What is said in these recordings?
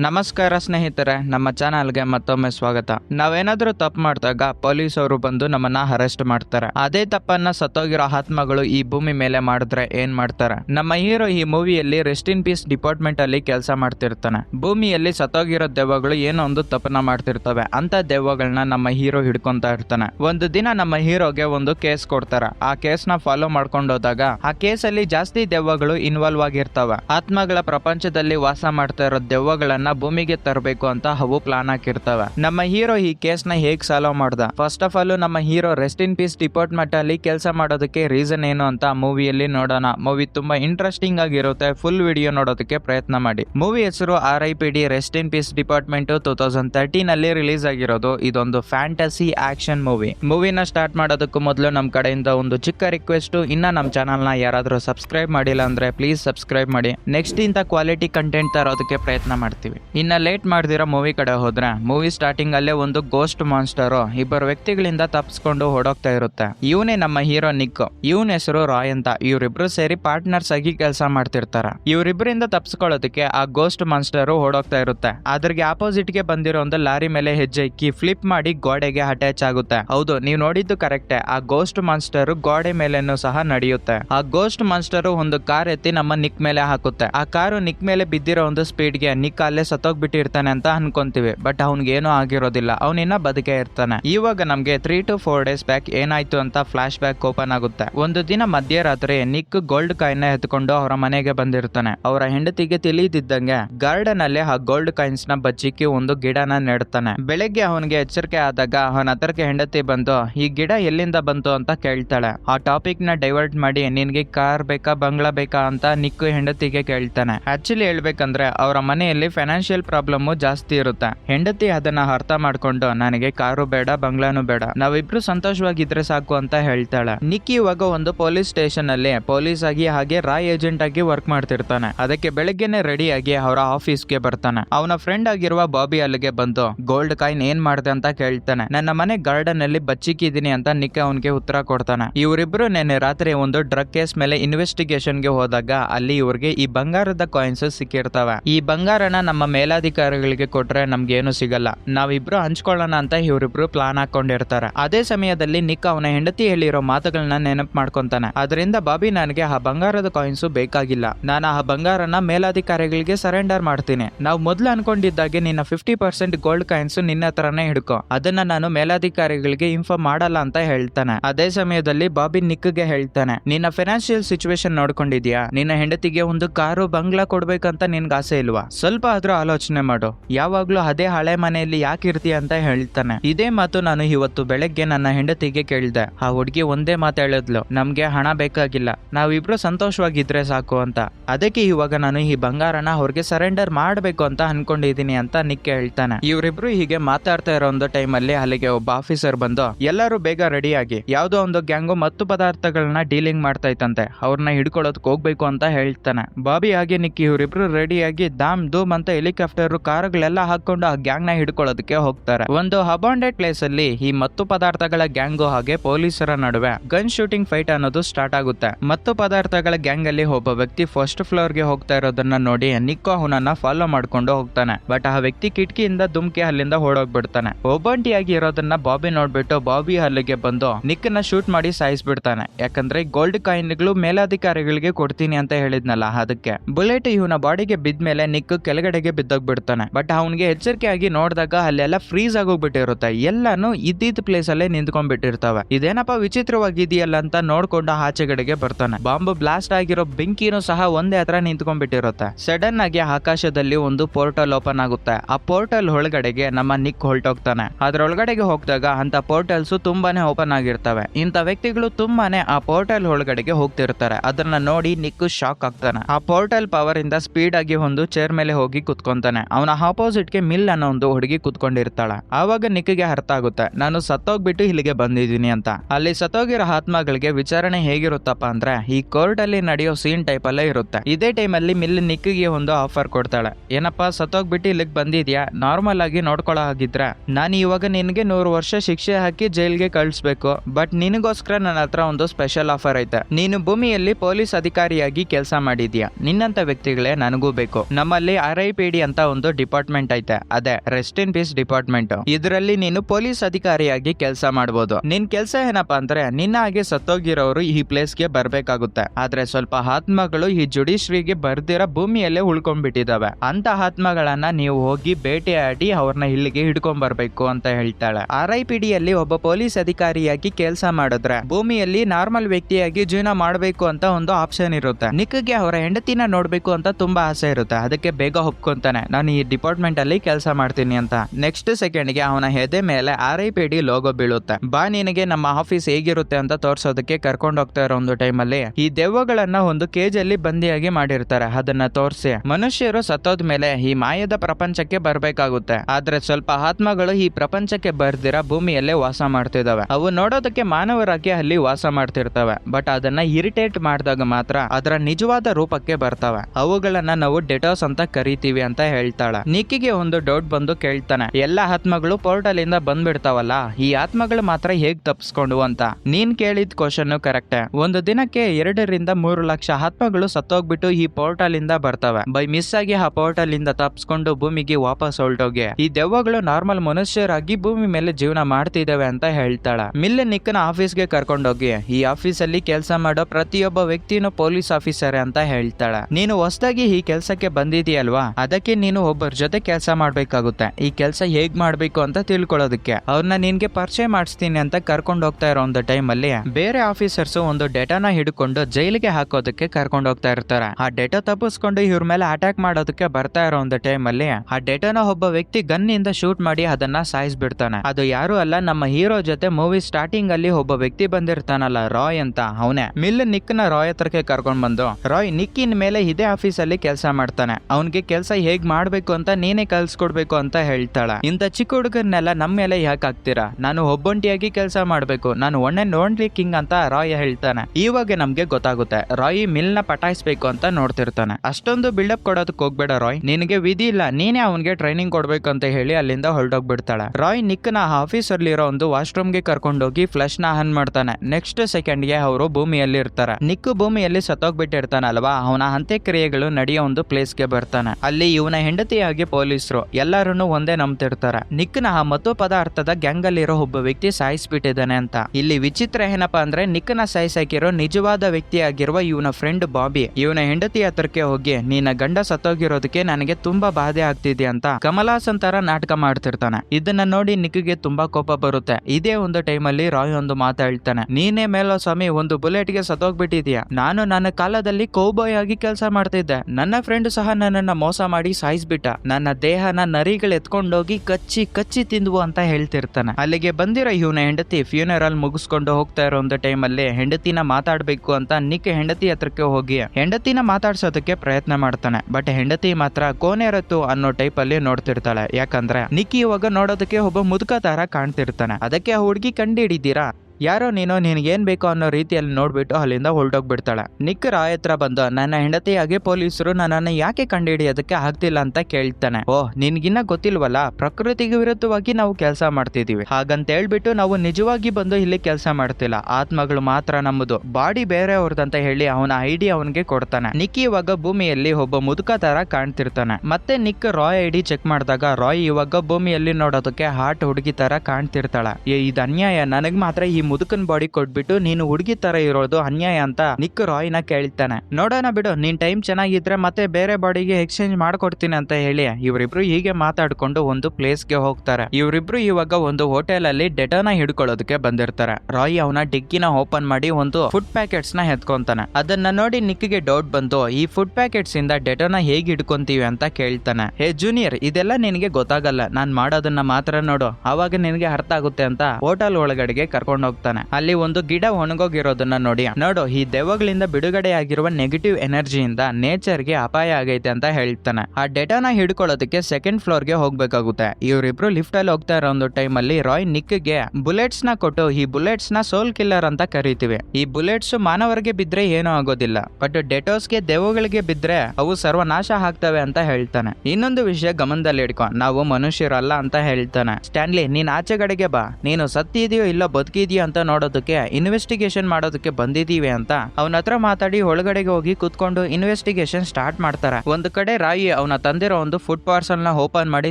ನಮಸ್ಕಾರ ಸ್ನೇಹಿತರೆ, ನಮ್ಮ ಚಾನಲ್ಗೆ ಮತ್ತೊಮ್ಮೆ ಸ್ವಾಗತ. ನಾವೇನಾದ್ರೂ ತಪ್ಪು ಮಾಡಿದಾಗ ಪೊಲೀಸ್ ಅವರು ಬಂದು ನಮ್ಮನ್ನ ಅರೆಸ್ಟ್ ಮಾಡ್ತಾರೆ. ಅದೇ ತಪ್ಪನ್ನ ಸತ್ತೋಗಿರೋ ಆತ್ಮಗಳು ಈ ಭೂಮಿ ಮೇಲೆ ಮಾಡಿದ್ರೆ ಏನ್ ಮಾಡ್ತಾರೆ? ನಮ್ಮ ಹೀರೋ ಈ ಮೂವಿಯಲ್ಲಿ ರೆಸ್ಟ್ ಇನ್ ಪೀಸ್ ಡಿಪಾರ್ಟ್ಮೆಂಟ್ ಅಲ್ಲಿ ಕೆಲಸ ಮಾಡ್ತಿರ್ತಾನೆ. ಭೂಮಿಯಲ್ಲಿ ಸತ್ತೋಗಿರೋ ದೆವ್ವಗಳು ಏನೋ ಒಂದು ತಪ್ಪನ್ನ ಮಾಡ್ತಿರ್ತವೆ. ಅಂತ ದೆವ್ವಗಳನ್ನ ನಮ್ಮ ಹೀರೋ ಹಿಡ್ಕೊಂತಾ ಇರ್ತಾನೆ. ಒಂದು ದಿನ ನಮ್ಮ ಹೀರೋಗೆ ಒಂದು ಕೇಸ್ ಕೊಡ್ತಾರೆ. ಆ ಕೇಸ್ನ ಫಾಲೋ ಮಾಡ್ಕೊಂಡು ಹೋದಾಗ ಆ ಕೇಸಲ್ಲಿ ಜಾಸ್ತಿ ದೆವ್ವಗಳು ಇನ್ವಾಲ್ವ್ ಆಗಿರ್ತವೆ. ಆತ್ಮಗಳ ಪ್ರಪಂಚದಲ್ಲಿ ವಾಸ ಮಾಡ್ತಾ ಇರೋ ದೆವ್ವಗಳನ್ನ ಭೂಮಿಗೆ ತರಬೇಕು ಅಂತ ಅವು ಪ್ಲಾನ್ ಹಾಕಿರ್ತವೆ. ನಮ್ಮ ಹೀರೋ ಈ ಕೇಸ್ನ ಹೇಗ್ ಸಾಲ್ವ್ ಮಾಡ್ದ? ಫಸ್ಟ್ ಆಫ್ ಆಲ್ ನಮ್ಮ hero rest in peace department ಅಲ್ಲಿ ಕೆಲಸ ಮಾಡೋದಕ್ಕೆ ರೀಸನ್ ಏನು ಅಂತ ಮೂವಿಯಲ್ಲಿ ನೋಡೋಣ. ಮೂವಿ ತುಂಬಾ ಇಂಟ್ರೆಸ್ಟಿಂಗ್ ಆಗಿರುತ್ತೆ. ಫುಲ್ ವಿಡಿಯೋ ನೋಡೋದಕ್ಕೆ ಪ್ರಯತ್ನ ಮಾಡಿ. ಮೂವಿ ಹೆಸರು R I P D rest in peace department two thousand thirteen ಅಲ್ಲಿ ರಿಲೀಸ್ ಆಗಿರೋದು. ಇದೊಂದು ಫ್ಯಾಂಟಸಿ ಆಕ್ಷನ್ ಮೂವಿ ಮೂವಿನ ಸ್ಟಾರ್ಟ್ ಮಾಡೋದಕ್ಕೂ ಮೊದಲು ನಮ್ಮ ಕಡೆಯಿಂದ ಒಂದು ಚಿಕ್ಕ ರಿಕ್ವೆಸ್ಟ್ ಇನ್ನ ನಮ್ಮ ಚಾನಲ್ನ ಯಾರಾದ್ರೂ ಸಬ್ಸ್ಕ್ರೈಬ್ ಮಾಡಿಲ್ಲ ಅಂದ್ರೆ ಪ್ಲೀಸ್ ಸಬ್ಸ್ಕ್ರೈಬ್ ಮಾಡಿ. ನೆಕ್ಸ್ಟ್ ಇಂತ ಕ್ವಾಲಿಟಿ ಕಂಟೆಂಟ್ ತರೋದಕ್ಕೆ ಪ್ರಯತ್ನ ಮಾಡ್ತೀವಿ. ಇನ್ನ ಲೇಟ್ ಮಾಡ್ದಿರೋ ಮೂವಿ ಕಡೆ ಹೋದ್ರೆ ಮೂವಿ ಸ್ಟಾರ್ಟಿಂಗ್ ಅಲ್ಲೇ ಒಂದು ಗೋಸ್ಟ್ ಮಾನ್ಸ್ಟರ್ ಇಬ್ಬರು ವ್ಯಕ್ತಿಗಳಿಂದ ತಪ್ಪಿಸ್ಕೊಂಡು ಹೊಡೋಗ್ತಾ ಇರುತ್ತೆ. ಇವನೇ ನಮ್ಮ ಹೀರೋ ನಿಕ್ ಇವನ್ ಹೆಸರು ರಾಯ್ ಅಂತ. ಇವರಿಬ್ರು ಸೇರಿ ಪಾರ್ಟ್ನರ್ಸ್ ಆಗಿ ಕೆಲಸ ಮಾಡ್ತಿರ್ತಾರ. ಇವರಿಬ್ಬರಿಂದ ತಪ್ಪಿಸ್ಕೊಳ್ಳೋದಕ್ಕೆ ಆ ಗೋಸ್ಟ್ ಮಾನ್ಸ್ಟರ್ ಓಡೋಗ್ತಾ ಇರುತ್ತೆ. ಅದ್ರಿಗೆ ಆಪೋಸಿಟ್ಗೆ ಬಂದಿರೋ ಒಂದು ಲಾರಿ ಮೇಲೆ ಹೆಜ್ಜೆ ಇಕ್ಕಿ ಫ್ಲಿಪ್ ಮಾಡಿ ಗೋಡೆಗೆ ಅಟ್ಯಾಚ್ ಆಗುತ್ತೆ. ಹೌದು, ನೀವು ನೋಡಿದ್ದು ಕರೆಕ್ಟ್ ಆ ಗೋಸ್ಟ್ ಮಾನ್ಸ್ಟರ್ ಗೋಡೆ ಮೇಲೆನೂ ಸಹ ನಡೆಯುತ್ತೆ. ಆ ಗೋಸ್ಟ್ ಮಾನ್ಸ್ಟರ್ ಒಂದು ಕಾರ್ ಎತ್ತಿ ನಮ್ಮ ನಿಕ್ ಮೇಲೆ ಹಾಕುತ್ತೆ. ಆ ಕಾರು ನಿಕ್ ಮೇಲೆ ಬಿದ್ದಿರೋ ಒಂದು ಸ್ಪೀಡ್ಗೆ ನಿಕ್ ಅಲ್ಲೇ ಸತ್ತೋಗ್ಬಿಟ್ಟಿರ್ತಾನೆ ಅಂತ ಅನ್ಕೊಂತೀವಿ. ಬಟ್ ಅವ್ನಿಗೆ ಏನೂ ಆಗಿರೋದಿಲ್ಲ ಅವನಿನ್ನ ಬದುಕೇ ಇರ್ತಾನೆ. ಇವಾಗ ನಮ್ಗೆ three to four days back ಏನಾಯ್ತು ಅಂತ ಫ್ಲಾಶ್ ಬ್ಯಾಕ್ ಓಪನ್ ಆಗುತ್ತೆ. ಒಂದು ದಿನ ಮಧ್ಯರಾತ್ರಿ ನಿಕ್ ಗೋಲ್ಡ್ ಕಾಯಿನ್ ಎತ್ಕೊಂಡು ಅವರ ಮನೆಗೆ ಬಂದಿರ್ತಾನೆ. ಅವರ ಹೆಂಡತಿಗೆ ತಿಳಿದಿದ್ದಂಗೆ ಗಾರ್ಡನ್ ಅಲ್ಲಿ ಆ ಗೋಲ್ಡ್ ಕಾಯಿನ್ಸ್ನ ಬಚ್ಚಿಕ್ಕಿ ಒಂದು ಗಿಡನ ನೆಡ್ತಾನೆ. ಬೆಳಗ್ಗೆ ಅವನಿಗೆ ಎಚ್ಚರಿಕೆ ಆದಾಗ ಅವನ ಹತ್ರಕ್ಕೆ ಹೆಂಡತಿ ಬಂದು, ಈ ಗಿಡ ಎಲ್ಲಿಂದ ಬಂತು? ಅಂತ ಕೇಳ್ತಾಳೆ. ಆ ಟಾಪಿಕ್ನ ಡೈವರ್ಟ್ ಮಾಡಿ, ನಿನ್ಗೆ ಕಾರ್ ಬೇಕಾ, ಬಂಗ್ಲಾ ಬೇಕಾ? ಅಂತ ನಿಕ್ಕು ಹೆಂಡತಿಗೆ ಕೇಳ್ತಾನೆ. ಆಕ್ಚುಲಿ ಹೇಳ್ಬೇಕಂದ್ರೆ ಅವರ ಮನೆಯಲ್ಲಿ ಫೈನಾನ್ಷಿಯಲ್ ಪ್ರಾಬ್ಲಮ್ ಜಾಸ್ತಿ ಇರುತ್ತೆ. ಹೆಂಡತಿ ಅದನ್ನ ಅರ್ಥ ಮಾಡ್ಕೊಂಡು, ನನಗೆ ಕಾರು ಬೇಡ, ಬಂಗ್ಲಾನು ಬೇಡ, ನಾವಿಬ್ರು ಸಂತೋಷವಾಗಿದ್ರೆ ಸಾಕು ಅಂತ ಹೇಳ್ತಾಳೆ. ನಿಕ್ಕಿ ಇವಾಗ ಒಂದು ಪೊಲೀಸ್ ಸ್ಟೇಷನ್ ಅಲ್ಲಿ ಪೊಲೀಸ್ ಆಗಿ ಹಾಗೆ ರಾಯ್ ಏಜೆಂಟ್ ಆಗಿ ವರ್ಕ್ ಮಾಡ್ತಿರ್ತಾನೆ. ಅದಕ್ಕೆ ಬೆಳಗ್ಗೆನೆ ರೆಡಿ ಆಗಿ ಅವರ ಆಫೀಸ್ಗೆ ಬರ್ತಾನೆ. ಅವನ ಫ್ರೆಂಡ್ ಆಗಿರುವ ಬಾಬಿ ಅಲ್ಲಿಗೆ ಬಂದು ಗೋಲ್ಡ್ ಕಾಯಿನ್ ಏನ್ ಮಾಡ್ದೆ ಅಂತ ಕೇಳ್ತಾನೆ. ನನ್ನ ಮನೆ ಗಾರ್ಡನ್ ಅಲ್ಲಿ ಬಚ್ಚಿಕ್ಕಿದೀನಿ ಅಂತ ನಿಕ್ಕ ಅವನಿಗೆ ಉತ್ತರ ಕೊಡ್ತಾನೆ. ಇವರಿಬ್ರು ನೆನ್ನೆ ರಾತ್ರಿ ಒಂದು ಡ್ರಗ್ ಕೇಸ್ ಮೇಲೆ ಇನ್ವೆಸ್ಟಿಗೇಷನ್ಗೆ ಹೋದಾಗ ಅಲ್ಲಿ ಇವರಿಗೆ ಈ ಬಂಗಾರದ ಕಾಯಿನ್ಸ್ ಸಿಕ್ಕಿರ್ತವೆ. ಈ ಬಂಗಾರನ ನಮ್ಮ ಮೇಲಾಧಿಕಾರಿಗಳಿಗೆ ಕೊಟ್ರೆ ನಮ್ಗೆ ಏನು ಸಿಗಲ್ಲ. ನಾವಿಬ್ರು ಹಂಚ್ಕೊಳ್ಳೋಣ ಅಂತ ಇವರಿಬ್ರು ಪ್ಲಾನ್ ಹಾಕೊಂಡಿರ್ತಾರೆ. ಅದೇ ಸಮಯದಲ್ಲಿ ನಿಕ್ ಅವನ ಹೆಂಡತಿ ಹೇಳಿರೋ ಮಾತುಗಳನ್ನ ನೆನಪು ಮಾಡ್ಕೊಂತಾನೆ. ಅದರಿಂದ ಬಾಬಿ ನನಗೆ ಆ ಬಂಗಾರದ ಕಾಯಿನ್ಸ್ ಬೇಕಾಗಿಲ್ಲ. ನಾನು ಆ ಬಂಗಾರನ ಮೇಲಾಧಿಕಾರಿಗಳಿಗೆ ಸರೆಂಡರ್ ಮಾಡ್ತೀನಿ. ನಾವು ಮೊದ್ಲು ಅನ್ಕೊಂಡಿದ್ದಾಗೆ ನಿನ್ನ ಫಿಫ್ಟಿ ಪರ್ಸೆಂಟ್ ಗೋಲ್ಡ್ ಕಾಯಿನ್ಸ್ ನಿನ್ನ ಹತ್ರನೇ ಹಿಡ್ಕೊ. ಅದನ್ನ ನಾನು ಮೇಲಾಧಿಕಾರಿಗಳಿಗೆ ಇನ್ಫಾರ್ಮ್ ಮಾಡಲ್ಲ ಅಂತ ಹೇಳ್ತಾನೆ. ಅದೇ ಸಮಯದಲ್ಲಿ ಬಾಬಿ ನಿಕ್ಗೆ ಹೇಳ್ತಾನೆ, ನಿನ್ನ ಫೈನಾನ್ಷಿಯಲ್ ಸಿಚುವೇಶನ್ ನೋಡ್ಕೊಂಡಿದ್ಯಾ? ನಿನ್ನ ಹೆಂಡತಿಗೆ ಒಂದು ಕಾರು, ಬಂಗ್ಲಾ ಕೊಡ್ಬೇಕಂತ ನಿನ್ಗೆ ಆಸೆ ಇಲ್ವಾ? ಸ್ವಲ್ಪ ಆದ್ರೂ ಆಲೋಚನೆ ಮಾಡು. ಯಾವಾಗ್ಲೂ ಅದೇ ಹಳೆ ಮನೆಯಲ್ಲಿ ಯಾಕೆ ಇರ್ತೀಯ ಅಂತ ಹೇಳ್ತಾನೆ. ಇದೇ ಮಾತು ನಾನು ಇವತ್ತು ಬೆಳಗ್ಗೆ ನನ್ನ ಹೆಂಡತಿಗೆ ಕೇಳಿದೆ. ಆ ಹುಡುಗಿ ಒಂದೇ ಮಾತು ಹೇಳಿದ್ಲು, ನಮ್ಗೆ ಹಣ ಬೇಕಾಗಿಲ್ಲ. ನಾವಿಬ್ರು ಸಂತೋಷವಾಗಿದ್ರೆ ಸಾಕು ಅಂತ. ಅದಕ್ಕೆ ಇವಾಗ ನಾನು ಈ ಬಂಗಾರನ ಅವ್ರಿಗೆ ಸರೆಂಡರ್ ಮಾಡ್ಬೇಕು ಅಂತ ಅನ್ಕೊಂಡಿದೀನಿ ಅಂತ ನಿಕ್ ಹೇಳ್ತಾನೆ. ಇವರಿಬ್ರು ಹೀಗೆ ಮಾತಾಡ್ತಾ ಇರೋ ಒಂದು ಅಲ್ಲಿ ಅಲ್ಲಿಗೆ ಒಬ್ಬ ಆಫೀಸರ್ ಬಂದು, ಎಲ್ಲರೂ ಬೇಗ ರೆಡಿ ಆಗಿ. ಯಾವ್ದೋ ಒಂದು ಗ್ಯಾಂಗು ಮತ್ತು ಪದಾರ್ಥಗಳನ್ನ ಡೀಲಿಂಗ್ ಮಾಡ್ತಾ ಇತ್ತಂತೆ ಅವ್ರನ್ನ ಹಿಡ್ಕೊಳ್ಳೋದಕ್ಕೆ ಹೋಗ್ಬೇಕು ಅಂತ ಹೇಳ್ತಾನೆ. ಬಾಬಿ ಹಾಗೆ ನಿಕ್ಕಿ ಇವರಿಬ್ರು ರೆಡಿಯಾಗಿ ದಾಮ್ ಧೂಮ್ ಅಂತ ಹೆಲಿಕಾಪ್ಟರ್ ಕಾರುಗಳೆಲ್ಲ ಹಾಕೊಂಡು ಆ ಗ್ಯಾಂಗ್ನ ಹಿಡ್ಕೊಳ್ಳೋದಕ್ಕೆ ಹೋಗ್ತಾರೆ. ಒಂದು ಹಬಾಂಡೆಡ್ ಪ್ಲೇಸ್ ಅಲ್ಲಿ ಈ ಮತ್ತು ಪದಾರ್ಥಗಳ ಗ್ಯಾಂಗು ಹಾಗೆ ಪೊಲೀಸರ ನಡುವೆ ಗನ್ ಶೂಟಿಂಗ್ ಫೈಟ್ ಅನ್ನೋದು ಸ್ಟಾರ್ಟ್ ಆಗುತ್ತೆ. ಮತ್ತು ಪದಾರ್ಥಗಳ ಗ್ಯಾಂಗ್ ಅಲ್ಲಿ ಒಬ್ಬ ವ್ಯಕ್ತಿ ಫಸ್ಟ್ ಫ್ಲೋರ್ಗೆ ಹೋಗ್ತಾ ಇರೋದನ್ನ ನೋಡಿ ನಿಕ್ಕೋ ಅವನನ್ನ ಫಾಲೋ ಮಾಡ್ಕೊಂಡು ಹೋಗ್ತಾನೆ. ಬಟ್ ಆ ವ್ಯಕ್ತಿ ಕಿಟಕಿಯಿಂದ ದುಮ್ಕಿ ಅಲ್ಲಿಂದ ಓಡೋಗ್ಬಿಡ್ತಾನೆ. ಒಬ್ಬಂಟಿಯಾಗಿ ಇರೋದನ್ನ ಬಾಬಿ ನೋಡ್ಬಿಟ್ಟು ಬಾಬಿ ಅಲ್ಲಿಗೆ ಬಂದು ನಿಕ್ಕನ್ನ ಶೂಟ್ ಮಾಡಿ ಸಾಯಿಸ್ಬಿಡ್ತಾನೆ. ಯಾಕಂದ್ರೆ ಗೋಲ್ಡ್ ಕಾಯಿನ್ಗಳು ಮೇಲಾಧಿಕಾರಿಗಳಿಗೆ ಕೊಡ್ತೀನಿ ಅಂತ ಹೇಳಿದ್ನಲ್ಲ ಅದಕ್ಕೆ. ಬುಲೆಟ್ ಇವನ ಬಾಡಿಗೆ ಬಿದ್ದ ಮೇಲೆ ನಿಕ್ ಕೆಳಗಡೆಗೆ ಬಿದ್ದೋಗ್ಬಿಡ್ತಾನೆ ಬಟ್ ಅವನಿಗೆ ಎಚ್ಚರಿಕೆ ಆಗಿ ನೋಡಿದಾಗ ಅಲ್ಲೆಲ್ಲ ಫ್ರೀಸ್ ಆಗೋಗ್ಬಿಟ್ಟಿರುತ್ತೆ. ಎಲ್ಲಾನು ಇದ್ದಿದ್ದ ಪ್ಲೇಸ್ ಅಲ್ಲೇ ನಿಂತ್ಕೊಂಡ್ಬಿಟ್ಟಿರ್ತಾವೆ ಇದೇನಪ್ಪ ವಿಚಿತ್ರವಾಗಿದೆಯಲ್ಲ ಅಂತ ನೋಡ್ಕೊಂಡು ಆಚೆಗಡೆಗೆ ಬರ್ತಾನೆ. ಬಾಂಬ್ ಬ್ಲಾಸ್ಟ್ ಆಗಿರೋ ಬೆಂಕಿನೂ ಸಹ ಒಂದೇ ಹತ್ರ ನಿಂತ್ಕೊಂಡ್ಬಿಟ್ಟಿರುತ್ತೆ ಸಡನ್ ಆಗಿ ಆಕಾಶದಲ್ಲಿ ಒಂದು ಪೋರ್ಟಲ್ ಓಪನ್ ಆಗುತ್ತೆ. ಆ ಪೋರ್ಟಲ್ ಒಳಗಡೆಗೆ ನಮ್ಮ ನಿಕ್ ಹೊರಟೋಗ್ತಾನೆ. ಅದ್ರೊಳಗಡೆಗೆ ಹೋಗ್ದಾಗ ಅಂತ ಪೋರ್ಟಲ್ಸ್ ತುಂಬಾನೇ ಓಪನ್ ಆಗಿರ್ತವೆ. ಇಂತ ವ್ಯಕ್ತಿಗಳು ತುಂಬಾನೇ ಆ ಪೋರ್ಟಲ್ ಒಳಗಡೆಗೆ ಹೋಗ್ತಿರ್ತಾರೆ. ಅದನ್ನ ನೋಡಿ ನಿಕ್ ಶಾಕ್ ಆಗ್ತಾನೆ. ಆ ಪೋರ್ಟಲ್ ಪವರ್ ಇಂದ ಸ್ಪೀಡ್ ಆಗಿ ಒಂದು ಚೇರ್ ಮೇಲೆ ಹೋಗಿ ಕುತ್ಕೊಂತಾನೆ. ಅವನ ಆಪೋಸಿಟ್ಗೆ ಮಿಲ್ ಅನ್ನೋ ಒಂದು ಹುಡುಗಿ ಕೂತ್ಕೊಂಡಿರ್ತಾಳೆ. ಆವಾಗ ನಿಕ್ಗೆ ಅರ್ಥ ಆಗುತ್ತೆ, ನಾನು ಸತ್ತೋಗ್ಬಿಟ್ಟು ಇಲ್ಲಿಗೆ ಬಂದಿದ್ದೀನಿ ಅಂತ. ಅಲ್ಲಿ ಸತ್ತೋಗಿರೋ ಆತ್ಮಗಳಿಗೆ ವಿಚಾರಣೆ ಹೇಗಿರುತ್ತಪ್ಪ ಅಂದ್ರೆ, ಈ ಕೋರ್ಟ್ ಅಲ್ಲಿ ನಡೆಯೋ ಸೀನ್ ಟೈಪ್ ಅಲ್ಲೇ ಇರುತ್ತೆ. ಇದೇ ಟೈಮ್ ಅಲ್ಲಿ ಮಿಲ್ ನಿಕ್ಕಿಗೆ ಒಂದು ಆಫರ್ ಕೊಡ್ತಾಳೆ. ಏನಪ್ಪಾ, ಸತ್ತೋಗ್ಬಿಟ್ಟು ಇಲ್ಲಿಗೆ ಬಂದಿದ್ಯಾ? ನಾರ್ಮಲ್ ಆಗಿ ನೋಡ್ಕೊಳ ಹಾಗಿದ್ರೆ? ನಾನು ಇವಾಗ ನಿನಗೆ ನೂರು ವರ್ಷ ಶಿಕ್ಷೆ ಹಾಕಿ ಜೈಲ್ಗೆ ಕಳಿಸ್ಬೇಕು, ಬಟ್ ನಿನಗೋಸ್ಕರ ನನ್ನ ಹತ್ರ ಒಂದು ಸ್ಪೆಷಲ್ ಆಫರ್ ಐತೆ. ನೀನು ಭೂಮಿಯಲ್ಲಿ ಪೊಲೀಸ್ ಅಧಿಕಾರಿಯಾಗಿ ಕೆಲಸ ಮಾಡಿದ್ಯಾ? ನಿನ್ನಂತ ವ್ಯಕ್ತಿಗಳೇ ನನಗೂ ಬೇಕು. ನಮ್ಮಲ್ಲಿ ಆರ್ ಐ ಡಿ ಅಂತ ಒಂದು ಡಿಪಾರ್ಟ್ಮೆಂಟ್ ಐತೆ. ಅದೇ ರೆಸ್ಟ್ ಇನ್ ಪೀಸ್ ಡಿಪಾರ್ಟ್ಮೆಂಟ್. ಇದರಲ್ಲಿ ನೀನು ಪೊಲೀಸ್ ಅಧಿಕಾರಿಯಾಗಿ ಕೆಲಸ ಮಾಡಬಹುದು ನಿನ್ ಕೆಲಸ ಏನಪ್ಪಾ ಅಂದ್ರೆ, ನಿನ್ನ ಹಾಗೆ ಸತ್ತೋಗಿರೋರು ಈ ಪ್ಲೇಸ್ಗೆ ಬರ್ಬೇಕಾಗುತ್ತೆ. ಆದ್ರೆ ಸ್ವಲ್ಪ ಆತ್ಮಗಳು ಈ ಜುಡಿಶ್ರೀಗೆ ಬರ್ದಿರೋ ಭೂಮಿಯಲ್ಲೇ ಉಳ್ಕೊಂಡ್ಬಿಟ್ಟಿದಾವೆ. ಅಂತ ಆತ್ಮಗಳನ್ನ ನೀವು ಹೋಗಿ ಭೇಟಿಯಾಡಿ ಅವ್ರನ್ನ ಇಲ್ಲಿಗೆ ಹಿಡ್ಕೊಂಡ್ ಬರ್ಬೇಕು ಅಂತ ಹೇಳ್ತಾಳೆ. ಆರ್ ಐ ಪಿ ಒಬ್ಬ ಪೊಲೀಸ್ ಅಧಿಕಾರಿಯಾಗಿ ಕೆಲಸ ಮಾಡಿದ್ರೆ, ಭೂಮಿಯಲ್ಲಿ ನಾರ್ಮಲ್ ವ್ಯಕ್ತಿಯಾಗಿ ಜೀವನ ಮಾಡಬೇಕು ಅಂತ ಒಂದು ಆಪ್ಷನ್ ಇರುತ್ತೆ. ನಿಕ್ಗೆ ಅವರ ಹೆಂಡತಿನ ನೋಡ್ಬೇಕು ಅಂತ ತುಂಬಾ ಆಸೆ ಇರುತ್ತೆ. ಅದಕ್ಕೆ ಬೇಗ ಒಪ್ಕೊಂತಾನೆ ನಾನು ಈ ಡಿಪಾರ್ಟ್ಮೆಂಟ್ ಅಲ್ಲಿ ಕೆಲಸ ಮಾಡ್ತೀನಿ ಅಂತ. ನೆಕ್ಸ್ಟ್ ಸೆಕೆಂಡ್ಗೆ ಅವನ ಹೆದೆ ಮೇಲೆ ಆರ್ ಐ ಪಿ ಲೋಗೋ ಬೀಳುತ್ತೆ. ಬಾ ನಿನಗೆ ನಮ್ಮ ಆಫೀಸ್ ಹೇಗಿರುತ್ತೆ ಅಂತ ತೋರ್ಸೋದಕ್ಕೆ ಕರ್ಕೊಂಡು ಹೋಗ್ತಾ ಇರೋ ಒಂದು ಟೈಮ್ ಅಲ್ಲಿ ಈ ದೆವ್ವಗಳನ್ನ ಒಂದು ಕೇಜ್ ಅಲ್ಲಿ ಬಂದಿಯಾಗಿ ಮಾಡಿರ್ತಾರೆ. ಅದನ್ನ ತೋರಿಸಿ. ಮನುಷ್ಯರು ಸತ್ತೋದ್ ಮೇಲೆ ಈ ಮಾಯದ ಪ್ರಪಂಚಕ್ಕೆ ಬರಬೇಕಾಗುತ್ತೆ. ಆದ್ರೆ ಸ್ವಲ್ಪ ಆತ್ಮಗಳು ಈ ಪ್ರಪಂಚಕ್ಕೆ ಬರ್ದಿರ ಭೂಮಿಯಲ್ಲೇ ವಾಸ ಮಾಡ್ತಿದಾವೆ. ಅವು ನೋಡೋದಕ್ಕೆ ಮಾನವರಾಗಿ ಅಲ್ಲಿ ವಾಸ ಮಾಡ್ತಿರ್ತವೆ. ಬಟ್ ಅದನ್ನ ಇರಿಟೇಟ್ ಮಾಡಿದಾಗ ಮಾತ್ರ ಅದರ ನಿಜವಾದ ರೂಪಕ್ಕೆ ಬರ್ತವೆ. ಅವುಗಳನ್ನ ನಾವು ಡೆಟೋಸ್ ಅಂತ ಕರಿತೀವಿ. ಅಂತ ಹೇಳ್ತಾಳೆ. ನಿಕ್ಕಿಗೆ ಒಂದು ಡೌಟ್ ಬಂದು ಕೇಳ್ತಾನೆ. ಎಲ್ಲ ಆತ್ಮಗಳು ಪೋರ್ಟಲ್ ಇಂದ ಬಂದ್ಬಿಡ್ತಾವಲ್ಲ, ಈ ಆತ್ಮಗಳು ಮಾತ್ರ ಹೇಗ್ ತಪ್ಪಿಸ್ಕೊಂಡು ಅಂತ. ನೀನ್ ಕೇಳಿದ ಕ್ವಶನ್ ಕರೆಕ್ಟ್ ಒಂದು ದಿನಕ್ಕೆ ಎರಡರಿಂದ ಮೂರು ಲಕ್ಷ ಆತ್ಮಗಳು ಸತ್ತೋಗ್ಬಿಟ್ಟು ಈ ಪೋರ್ಟಲ್ ಇಂದ ಬರ್ತವೆ. ಬೈ ಮಿಸ್ ಆಗಿ ಆ ಪೋರ್ಟಲ್ ಇಂದ ತಪ್ಪಿಸ್ಕೊಂಡು ಭೂಮಿಗೆ ವಾಪಸ್ ಹೊರಟೋಗಿ. ಈ ದೆವ್ವಗಳು ನಾರ್ಮಲ್ ಮನುಷ್ಯರಾಗಿ ಭೂಮಿ ಮೇಲೆ ಜೀವನ ಮಾಡ್ತಿದ್ದಾವೆ ಅಂತ ಹೇಳ್ತಾಳೆ. ಮಿಲ್ ನಿಕ್ಕನ ಆಫೀಸ್ಗೆ ಕರ್ಕೊಂಡೋಗಿ. ಈ ಆಫೀಸ್ ಅಲ್ಲಿ ಕೆಲಸ ಮಾಡೋ ಪ್ರತಿಯೊಬ್ಬ ವ್ಯಕ್ತಿನೂ ಪೊಲೀಸ್ ಆಫೀಸರ್ ಅಂತ ಹೇಳ್ತಾಳೆ. ನೀನು ಹೊಸದಾಗಿ ಈ ಕೆಲಸಕ್ಕೆ ಬಂದಿದೀಯಲ್ವಾ ಅದಕ್ಕೆ ನೀನು ಒಬ್ಬರ ಜೊತೆ ಕೆಲಸ ಮಾಡ್ಬೇಕಾಗುತ್ತೆ. ಈ ಕೆಲಸ ಹೇಗ್ ಮಾಡ್ಬೇಕು ಅಂತ ತಿಳ್ಕೊಳ್ಳೋದಕ್ಕೆ. ಅವ್ರನ್ನ ನಿನ್ಗೆ ಪರಿಚಯ ಮಾಡಿಸ್ತೀನಿ ಅಂತ ಕರ್ಕೊಂಡು ಹೋಗ್ತಾ ಇರೋ ಒಂದು ಟೈಮ್ ಅಲ್ಲಿ ಬೇರೆ ಆಫೀಸರ್ಸ್ ಒಂದು ಡೇಟಾನ ಹಿಡ್ಕೊಂಡು ಜೈಲಿಗೆ ಹಾಕೋದಕ್ಕೆ ಕರ್ಕೊಂಡು ಹೋಗ್ತಾ ಇರ್ತಾರೆ. ಆ ಡೇಟಾ ತಪ್ಪಿಸ್ಕೊಂಡು ಇವ್ರ ಮೇಲೆ ಅಟ್ಯಾಕ್ ಮಾಡೋದಕ್ಕೆ ಬರ್ತಾ ಇರೋ ಒಂದು ಟೈಮ್ ಅಲ್ಲಿ ಆ ಡೇಟಾನ ಒಬ್ಬ ವ್ಯಕ್ತಿ ಗನ್ ಇಂದ ಶೂಟ್ ಮಾಡಿ ಅದನ್ನ ಸಾಯಿಸ್ಬಿಡ್ತಾನೆ. ಅದು ಯಾರು ಅಲ್ಲ, ನಮ್ಮ ಹೀರೋ ಜೊತೆ ಮೂವಿ ಸ್ಟಾರ್ಟಿಂಗ್ ಅಲ್ಲಿ ಒಬ್ಬ ವ್ಯಕ್ತಿ ಬಂದಿರ್ತಾನಲ್ಲ, ರಾಯ್ ಅಂತ ಅವನೇ. ಮಿಲ್ ನಿಕ್ನ ರಾಯ್ ಹತ್ರಕ್ಕೆ ಕರ್ಕೊಂಡ್ ಬಂದು, ರಾಯ್, ನಿಕ್ಕಿನ ಮೇಲೆ ಇದೇ ಆಫೀಸ್ ಅಲ್ಲಿ ಕೆಲಸ ಮಾಡ್ತಾನೆ. ಅವನಿಗೆ ಕೆಲಸ ಹೇಗ್ ಮಾಡ್ಬೇಕು ಅಂತ ನೀನೇ ಕಲ್ಸ್ಕೊಡ್ಬೇಕು ಅಂತ ಹೇಳ್ತಾಳೆ. ಇಂಥ ಚಿಕ್ಕ ಹುಡುಗರ್ನೆಲ್ಲ ನಮ್ಮ ಮೇಲೆ ಯಾಕೆ ಹಾಕ್ತೀರಾ? ನಾನು ಒಬ್ಬೊಂಟಿಯಾಗಿ ಕೆಲಸ ಮಾಡ್ಬೇಕು. ನಾನು ಒಣ್ಣೆ ಓನ್ಲಿ ಕಿಂಗ್ ಅಂತ ರಾಯ್ ಹೇಳ್ತಾನೆ. ಇವಾಗ ನಮ್ಗೆ ಗೊತ್ತಾಗುತ್ತೆ. ರಾಯ್ ಮಿಲ್ನ ಪಟಾಯಿಸ್ಬೇಕು ಅಂತ ನೋಡ್ತಿರ್ತಾನೆ. ಅಷ್ಟೊಂದು ಬಿಲ್ಡಪ್ ಕೊಡೋದಕ್ಕೆ ಹೋಗ್ಬೇಡ ರಾಯ್. ನಿನಗೆ ವಿಧಿ ಇಲ್ಲ. ನೀನೇ ಅವನ್ಗೆ ಟ್ರೈನಿಂಗ್ ಕೊಡ್ಬೇಕು ಅಂತ ಹೇಳಿ ಅಲ್ಲಿಂದ ಹೊರಟೋಗ್ಬಿಡ್ತಾಳೆ. ರಾಯ್ ನಿಕ್ನ ಆಫೀಸ್ ಅಲ್ಲಿ ಇರೋ ಒಂದು ವಾಶ್ರೂಮ್ಗೆ ಕರ್ಕೊಂಡೋಗಿ ಫ್ಲಶ್ನ ಆನ್ ಮಾಡ್ತಾನೆ. ನೆಕ್ಸ್ಟ್ ಸೆಕೆಂಡ್ಗೆ ಅವರು ಭೂಮಿಯಲ್ಲಿ ಇರ್ತಾರೆ. ನಿಕ್ ಭೂಮಿಯಲ್ಲಿ ಸತ್ತೋಗ್ಬಿಟ್ಟಿರ್ತಾನಲ್ವಾ? ಅವನ ಅಂತ್ಯಕ್ರಿಯೆಗಳು ನಡೆಯೋ ಒಂದು ಪ್ಲೇಸ್ಗೆ ಬರ್ತಾನೆ. ಅಲ್ಲಿ ಇವನ ಹೆಂಡತಿಯಾಗಿ ಪೊಲೀಸರು ಎಲ್ಲರನ್ನು ಒಂದೇ ನಂಬ್ತಿರ್ತಾರೆ. ನಿಕ್ನ ಮತ್ತು ಪದಾರ್ಥದ ಗ್ಯಾಂಗ್ ಅಲ್ಲಿರೋ ಒಬ್ಬ ವ್ಯಕ್ತಿ ಸಾಯಿಸ್ಬಿಟ್ಟಿದ್ದಾನೆ ಅಂತ. ಇಲ್ಲಿ ವಿಚಿತ್ರ ಏನಪ್ಪಾ ಅಂದ್ರೆ ನಿಕ್ನ ಸಾಯಿಸಾಕಿರೋ ನಿಜವಾದ ವ್ಯಕ್ತಿಯಾಗಿರುವ ಇವನ ಫ್ರೆಂಡ್ ಬಾಬಿ. ಇವನ ಹೆಂಡತಿ ಹತ್ರಕ್ಕೆ ಹೋಗಿ ನಿನ್ನ ಗಂಡ ಸತ್ತೋಗಿರೋದಕ್ಕೆ ನನಗೆ ತುಂಬಾ ಬಾಧೆ ಆಗ್ತಿದೆ ಅಂತ ಕಮಲಾಸನ್ ತರ ನಾಟಕ ಮಾಡ್ತಿರ್ತಾನೆ. ಇದನ್ನ ನೋಡಿ ನಿಕ್ಗೆ ತುಂಬಾ ಕೋಪ ಬರುತ್ತೆ. ಇದೇ ಒಂದು ಟೈಮಲ್ಲಿ ರಾಯ್ ಒಂದು ಮಾತಾಡ್ತಾನೆ ನೀನೇ ಮೇಲೋ ಸ್ವಾಮಿ ಒಂದು ಬುಲೆಟ್ಗೆ ಸತ್ತೋಗ್ಬಿಟ್ಟಿದ್ಯಾ. ನಾನು ನನ್ನ ಕಾಲದಲ್ಲಿ ಕೌಬಾಯ್ ಆಗಿ ಕೆಲಸ ಮಾಡ್ತಿದ್ದೆ. ನನ್ನ ಫ್ರೆಂಡ್ ಸಹ ನನ್ನನ್ನ ಮೋಸ ಸಾಯಿಸ್ಬಿಟ್ಟ. ನನ್ನ ದೇಹನ ನರಿಗಳು ಎತ್ಕೊಂಡೋಗಿ ಕಚ್ಚಿ ಕಚ್ಚಿ ತಿಂದ್ವು ಅಂತ ಹೇಳ್ತಿರ್ತಾನೆ. ಅಲ್ಲಿಗೆ ಬಂದಿರೋ ಇವನ ಹೆಂಡತಿ ಫ್ಯೂನರಲ್ ಮುಗಿಸ್ಕೊಂಡು ಹೋಗ್ತಾ ಇರೋ ಒಂದು ಟೈಮಲ್ಲಿ ಹೆಂಡತಿನ ಮಾತಾಡ್ಬೇಕು ಅಂತ ನಿಕ್ ಹೆಂಡತಿ ಹತ್ರಕ್ಕೆ ಹೋಗಿ. ಹೆಂಡತಿನ ಮಾತಾಡ್ಸೋದಕ್ಕೆ ಪ್ರಯತ್ನ ಮಾಡ್ತಾನೆ. ಬಟ್ ಹೆಂಡತಿ ಮಾತ್ರ ಕೋನೆರತ್ತು ಅನ್ನೋ ಟೈಪ್ ಅಲ್ಲಿ ನೋಡ್ತಿರ್ತಾಳೆ. ಯಾಕಂದ್ರೆ ನಿಕ್ಕಿ ಇವಾಗ ನೋಡೋದಕ್ಕೆ ಒಬ್ಬ ಮುದುಕ ತರ ಕಾಣ್ತಿರ್ತಾನೆ. ಅದಕ್ಕೆ ಆ ಹುಡುಗಿ ಕಂಡು ಹಿಡಿದೀರಾ? ಯಾರೋ ನೀನು ನಿನಗೇನು ಬೇಕೋ ಅನ್ನೋ ರೀತಿಯಲ್ಲಿ ನೋಡ್ಬಿಟ್ಟು ಅಲ್ಲಿಂದ ಹೊರಟೋಗ್ಬಿಡ್ತಾಳೆ ನಿಕ್ ರಾಯ್ ಹತ್ರ ಬಂದು, ನನ್ನ ಹೆಂಡತಿಯಾಗಿ ಪೊಲೀಸರು ನನ್ನನ್ನು ಯಾಕೆ ಕಂಡುಹಿಡಿಯೋದಕ್ಕೆ ಆಗ್ತಿಲ್ಲ ಅಂತ ಕೇಳ್ತಾನೆ. ಓ ನಿನ್ಗಿನ್ನ ಗೊತ್ತಿಲ್ವಲ್ಲ? ಪ್ರಕೃತಿಗೆ ವಿರುದ್ಧವಾಗಿ ನಾವು ಕೆಲಸ ಮಾಡ್ತಿದ್ದೀವಿ ಹಾಗಂತ ಹೇಳ್ಬಿಟ್ಟು ನಾವು ನಿಜವಾಗಿ ಬಂದು ಇಲ್ಲಿ ಕೆಲಸ ಮಾಡ್ತಿಲ್ಲ. ಆತ್ಮಗಳು ಮಾತ್ರ ನಮ್ಮದು. ಬಾಡಿ ಬೇರೆಯವ್ರದಂತ ಹೇಳಿ ಅವನ ಐಡಿ ಅವನಿಗೆ ಕೊಡ್ತಾನೆ. ನಿಕ್ ಇವಾಗ ಭೂಮಿಯಲ್ಲಿ ಒಬ್ಬ ಮುದುಕ ತರ ಕಾಣ್ತಿರ್ತಾನೆ. ಮತ್ತೆ ನಿಕ್ ರಾಯ್ ಐಡಿ ಚೆಕ್ ಮಾಡಿದಾಗ ರಾಯ್ ಇವಾಗ ಭೂಮಿಯಲ್ಲಿ ನೋಡೋದಕ್ಕೆ ಹಾಟ್ ಹುಡುಗಿ ತರ ಕಾಣ್ತಿರ್ತಾಳ. ಇದು ಅನ್ಯಾಯ. ನನಗ್ ಮಾತ್ರ ಈ ಮುದುಕನ್ ಬಾಡಿ ಕೊಟ್ಬಿಟ್ಟು ನೀನು ಹುಡುಗಿ ತರ ಇರೋದು ಅನ್ಯಾಯ ಅಂತ ನಿಕ್ ರಾಯ್ನ ಕೇಳ್ತಾನೆ. ನೋಡೋಣ ಬಿಡು, ನಿನ್ ಟೈಮ್ ಚೆನ್ನಾಗಿದ್ರೆ ಮತ್ತೆ ಬೇರೆ ಬಾಡಿಗೆ ಎಕ್ಸ್ಚೇಂಜ್ ಮಾಡ್ಕೊಡ್ತೀನಿ ಅಂತ ಹೇಳಿ ಇವರಿಬ್ರು ಹೀಗೆ ಮಾತಾಡ್ಕೊಂಡು ಒಂದು ಪ್ಲೇಸ್ಗೆ ಹೋಗ್ತಾರೆ. ಇವರಿಬ್ರು ಇವಾಗ ಒಂದು ಹೋಟೆಲ್ ಅಲ್ಲಿ ಡೆಟೋನ ಹಿಡ್ಕೊಳ್ಳೋದಕ್ಕೆ ಬಂದಿರ್ತಾರೆ. ರಾಯ್ ಅವನ ಡಿಕ್ಕಿನ ಓಪನ್ ಮಾಡಿ ಒಂದು ಫುಡ್ ಪ್ಯಾಕೆಟ್ಸ್ನ ಎತ್ಕೊಂತಾನೆ ಅದನ್ನ ನೋಡಿ ನಿಕ್ಗೆ ಡೌಟ್ ಬಂತು ಈ ಫುಡ್ ಪ್ಯಾಕೆಟ್ಸ್ ಇಂದ ಡೆಟೋನ ಹೇಗ್ ಹಿಡ್ಕೊಂತೀವಿ ಅಂತ ಕೇಳ್ತಾನೆ. ಹೇ ಜೂನಿಯರ್ ಇದೆಲ್ಲ ನಿನಗೆ ಗೊತ್ತಾಗಲ್ಲ. ನಾನ್ ಮಾಡೋದನ್ನ ಮಾತ್ರ ನೋಡು. ಅವಾಗ ನಿನಗೆ ಅರ್ಥ ಆಗುತ್ತೆ ಅಂತ ಹೋಟೆಲ್ ಒಳಗಡೆಗೆ ಕರ್ಕೊಂಡು ಹೋಗ್ತಾನೆ. ಅಲ್ಲಿ ಒಂದು ಗಿಡ ಒಣಗೋಗಿರೋದನ್ನ ನೋಡಿ. ನೋಡು, ಈ ದೆವ್ವಗಳಿಂದ ಬಿಡುಗಡೆ ಆಗಿರುವ ನೆಗೆಟಿವ್ ಎನರ್ಜಿಯಿಂದ ನೇಚರ್ಗೆ ಅಪಾಯ ಆಗೈತೆ ಅಂತ ಹೇಳ್ತಾನೆ. ಆ ಡೆಟಾನ ಹಿಡ್ಕೊಳ್ಳೋದಕ್ಕೆ ಸೆಕೆಂಡ್ ಫ್ಲೋರ್ಗೆ ಹೋಗ್ಬೇಕಾಗುತ್ತೆ. ಇವರಿಬ್ರು ಲಿಫ್ಟ್ ಅಲ್ಲಿ ಹೋಗ್ತಾ ಇರೋ ಒಂದು ಟೈಮ್ ಅಲ್ಲಿ ರಾಯ್ ನಿಕ್ಗೆ ಬುಲೆಟ್ಸ್ನ ಕೊಟ್ಟು, ಈ ಬುಲೆಟ್ಸ್ನ ಸೋಲ್ ಕಿಲ್ಲರ್ ಅಂತ ಕರಿತೀವಿ. ಈ ಬುಲೆಟ್ಸ್ ಮಾನವರಿಗೆ ಬಿದ್ರೆ ಏನೂ ಆಗೋದಿಲ್ಲ. ಬಟ್ ಡೆಟೋಸ್ಗೆ ದೆವ್ವಗಳಿಗೆ ಬಿದ್ರೆ ಅವು ಸರ್ವನಾಶ ಆಗ್ತವೆ ಅಂತ ಹೇಳ್ತಾನೆ. ಇನ್ನೊಂದು ವಿಷಯ ಗಮನದಲ್ಲಿ ಇಟ್ಕೊ, ನಾವು ಮನುಷ್ಯರಲ್ಲ ಅಂತ ಹೇಳ್ತಾನೆ. ಸ್ಟ್ಯಾನ್ಲಿ ನೀನ್ ಆಚೆಗಡೆಗೆ ಬಾ. ನೀನು ಸತ್ತಿದೆಯೋ ಇಲ್ಲ ಬದುಕಿದ್ಯೋ ಅಂತ ನೋಡೋದಕ್ಕೆ ಇನ್ವೆಸ್ಟಿಗೇಷನ್ ಮಾಡೋದಕ್ಕೆ ಬಂದಿದೀವಿ ಅಂತ ಅವನ ಹತ್ರ ಮಾತಾಡಿ ಒಳಗಡೆಗೆ ಹೋಗಿ ಕುತ್ಕೊಂಡು ಇನ್ವೆಸ್ಟಿಗೇಷನ್ ಸ್ಟಾರ್ಟ್ ಮಾಡ್ತಾರೆ. ಒಂದು ಕಡೆ ರಾಯಿ ಅವನ ತಂದಿರೋ ಒಂದು ಫುಡ್ ಪಾರ್ಸಲ್ನ ಓಪನ್ ಮಾಡಿ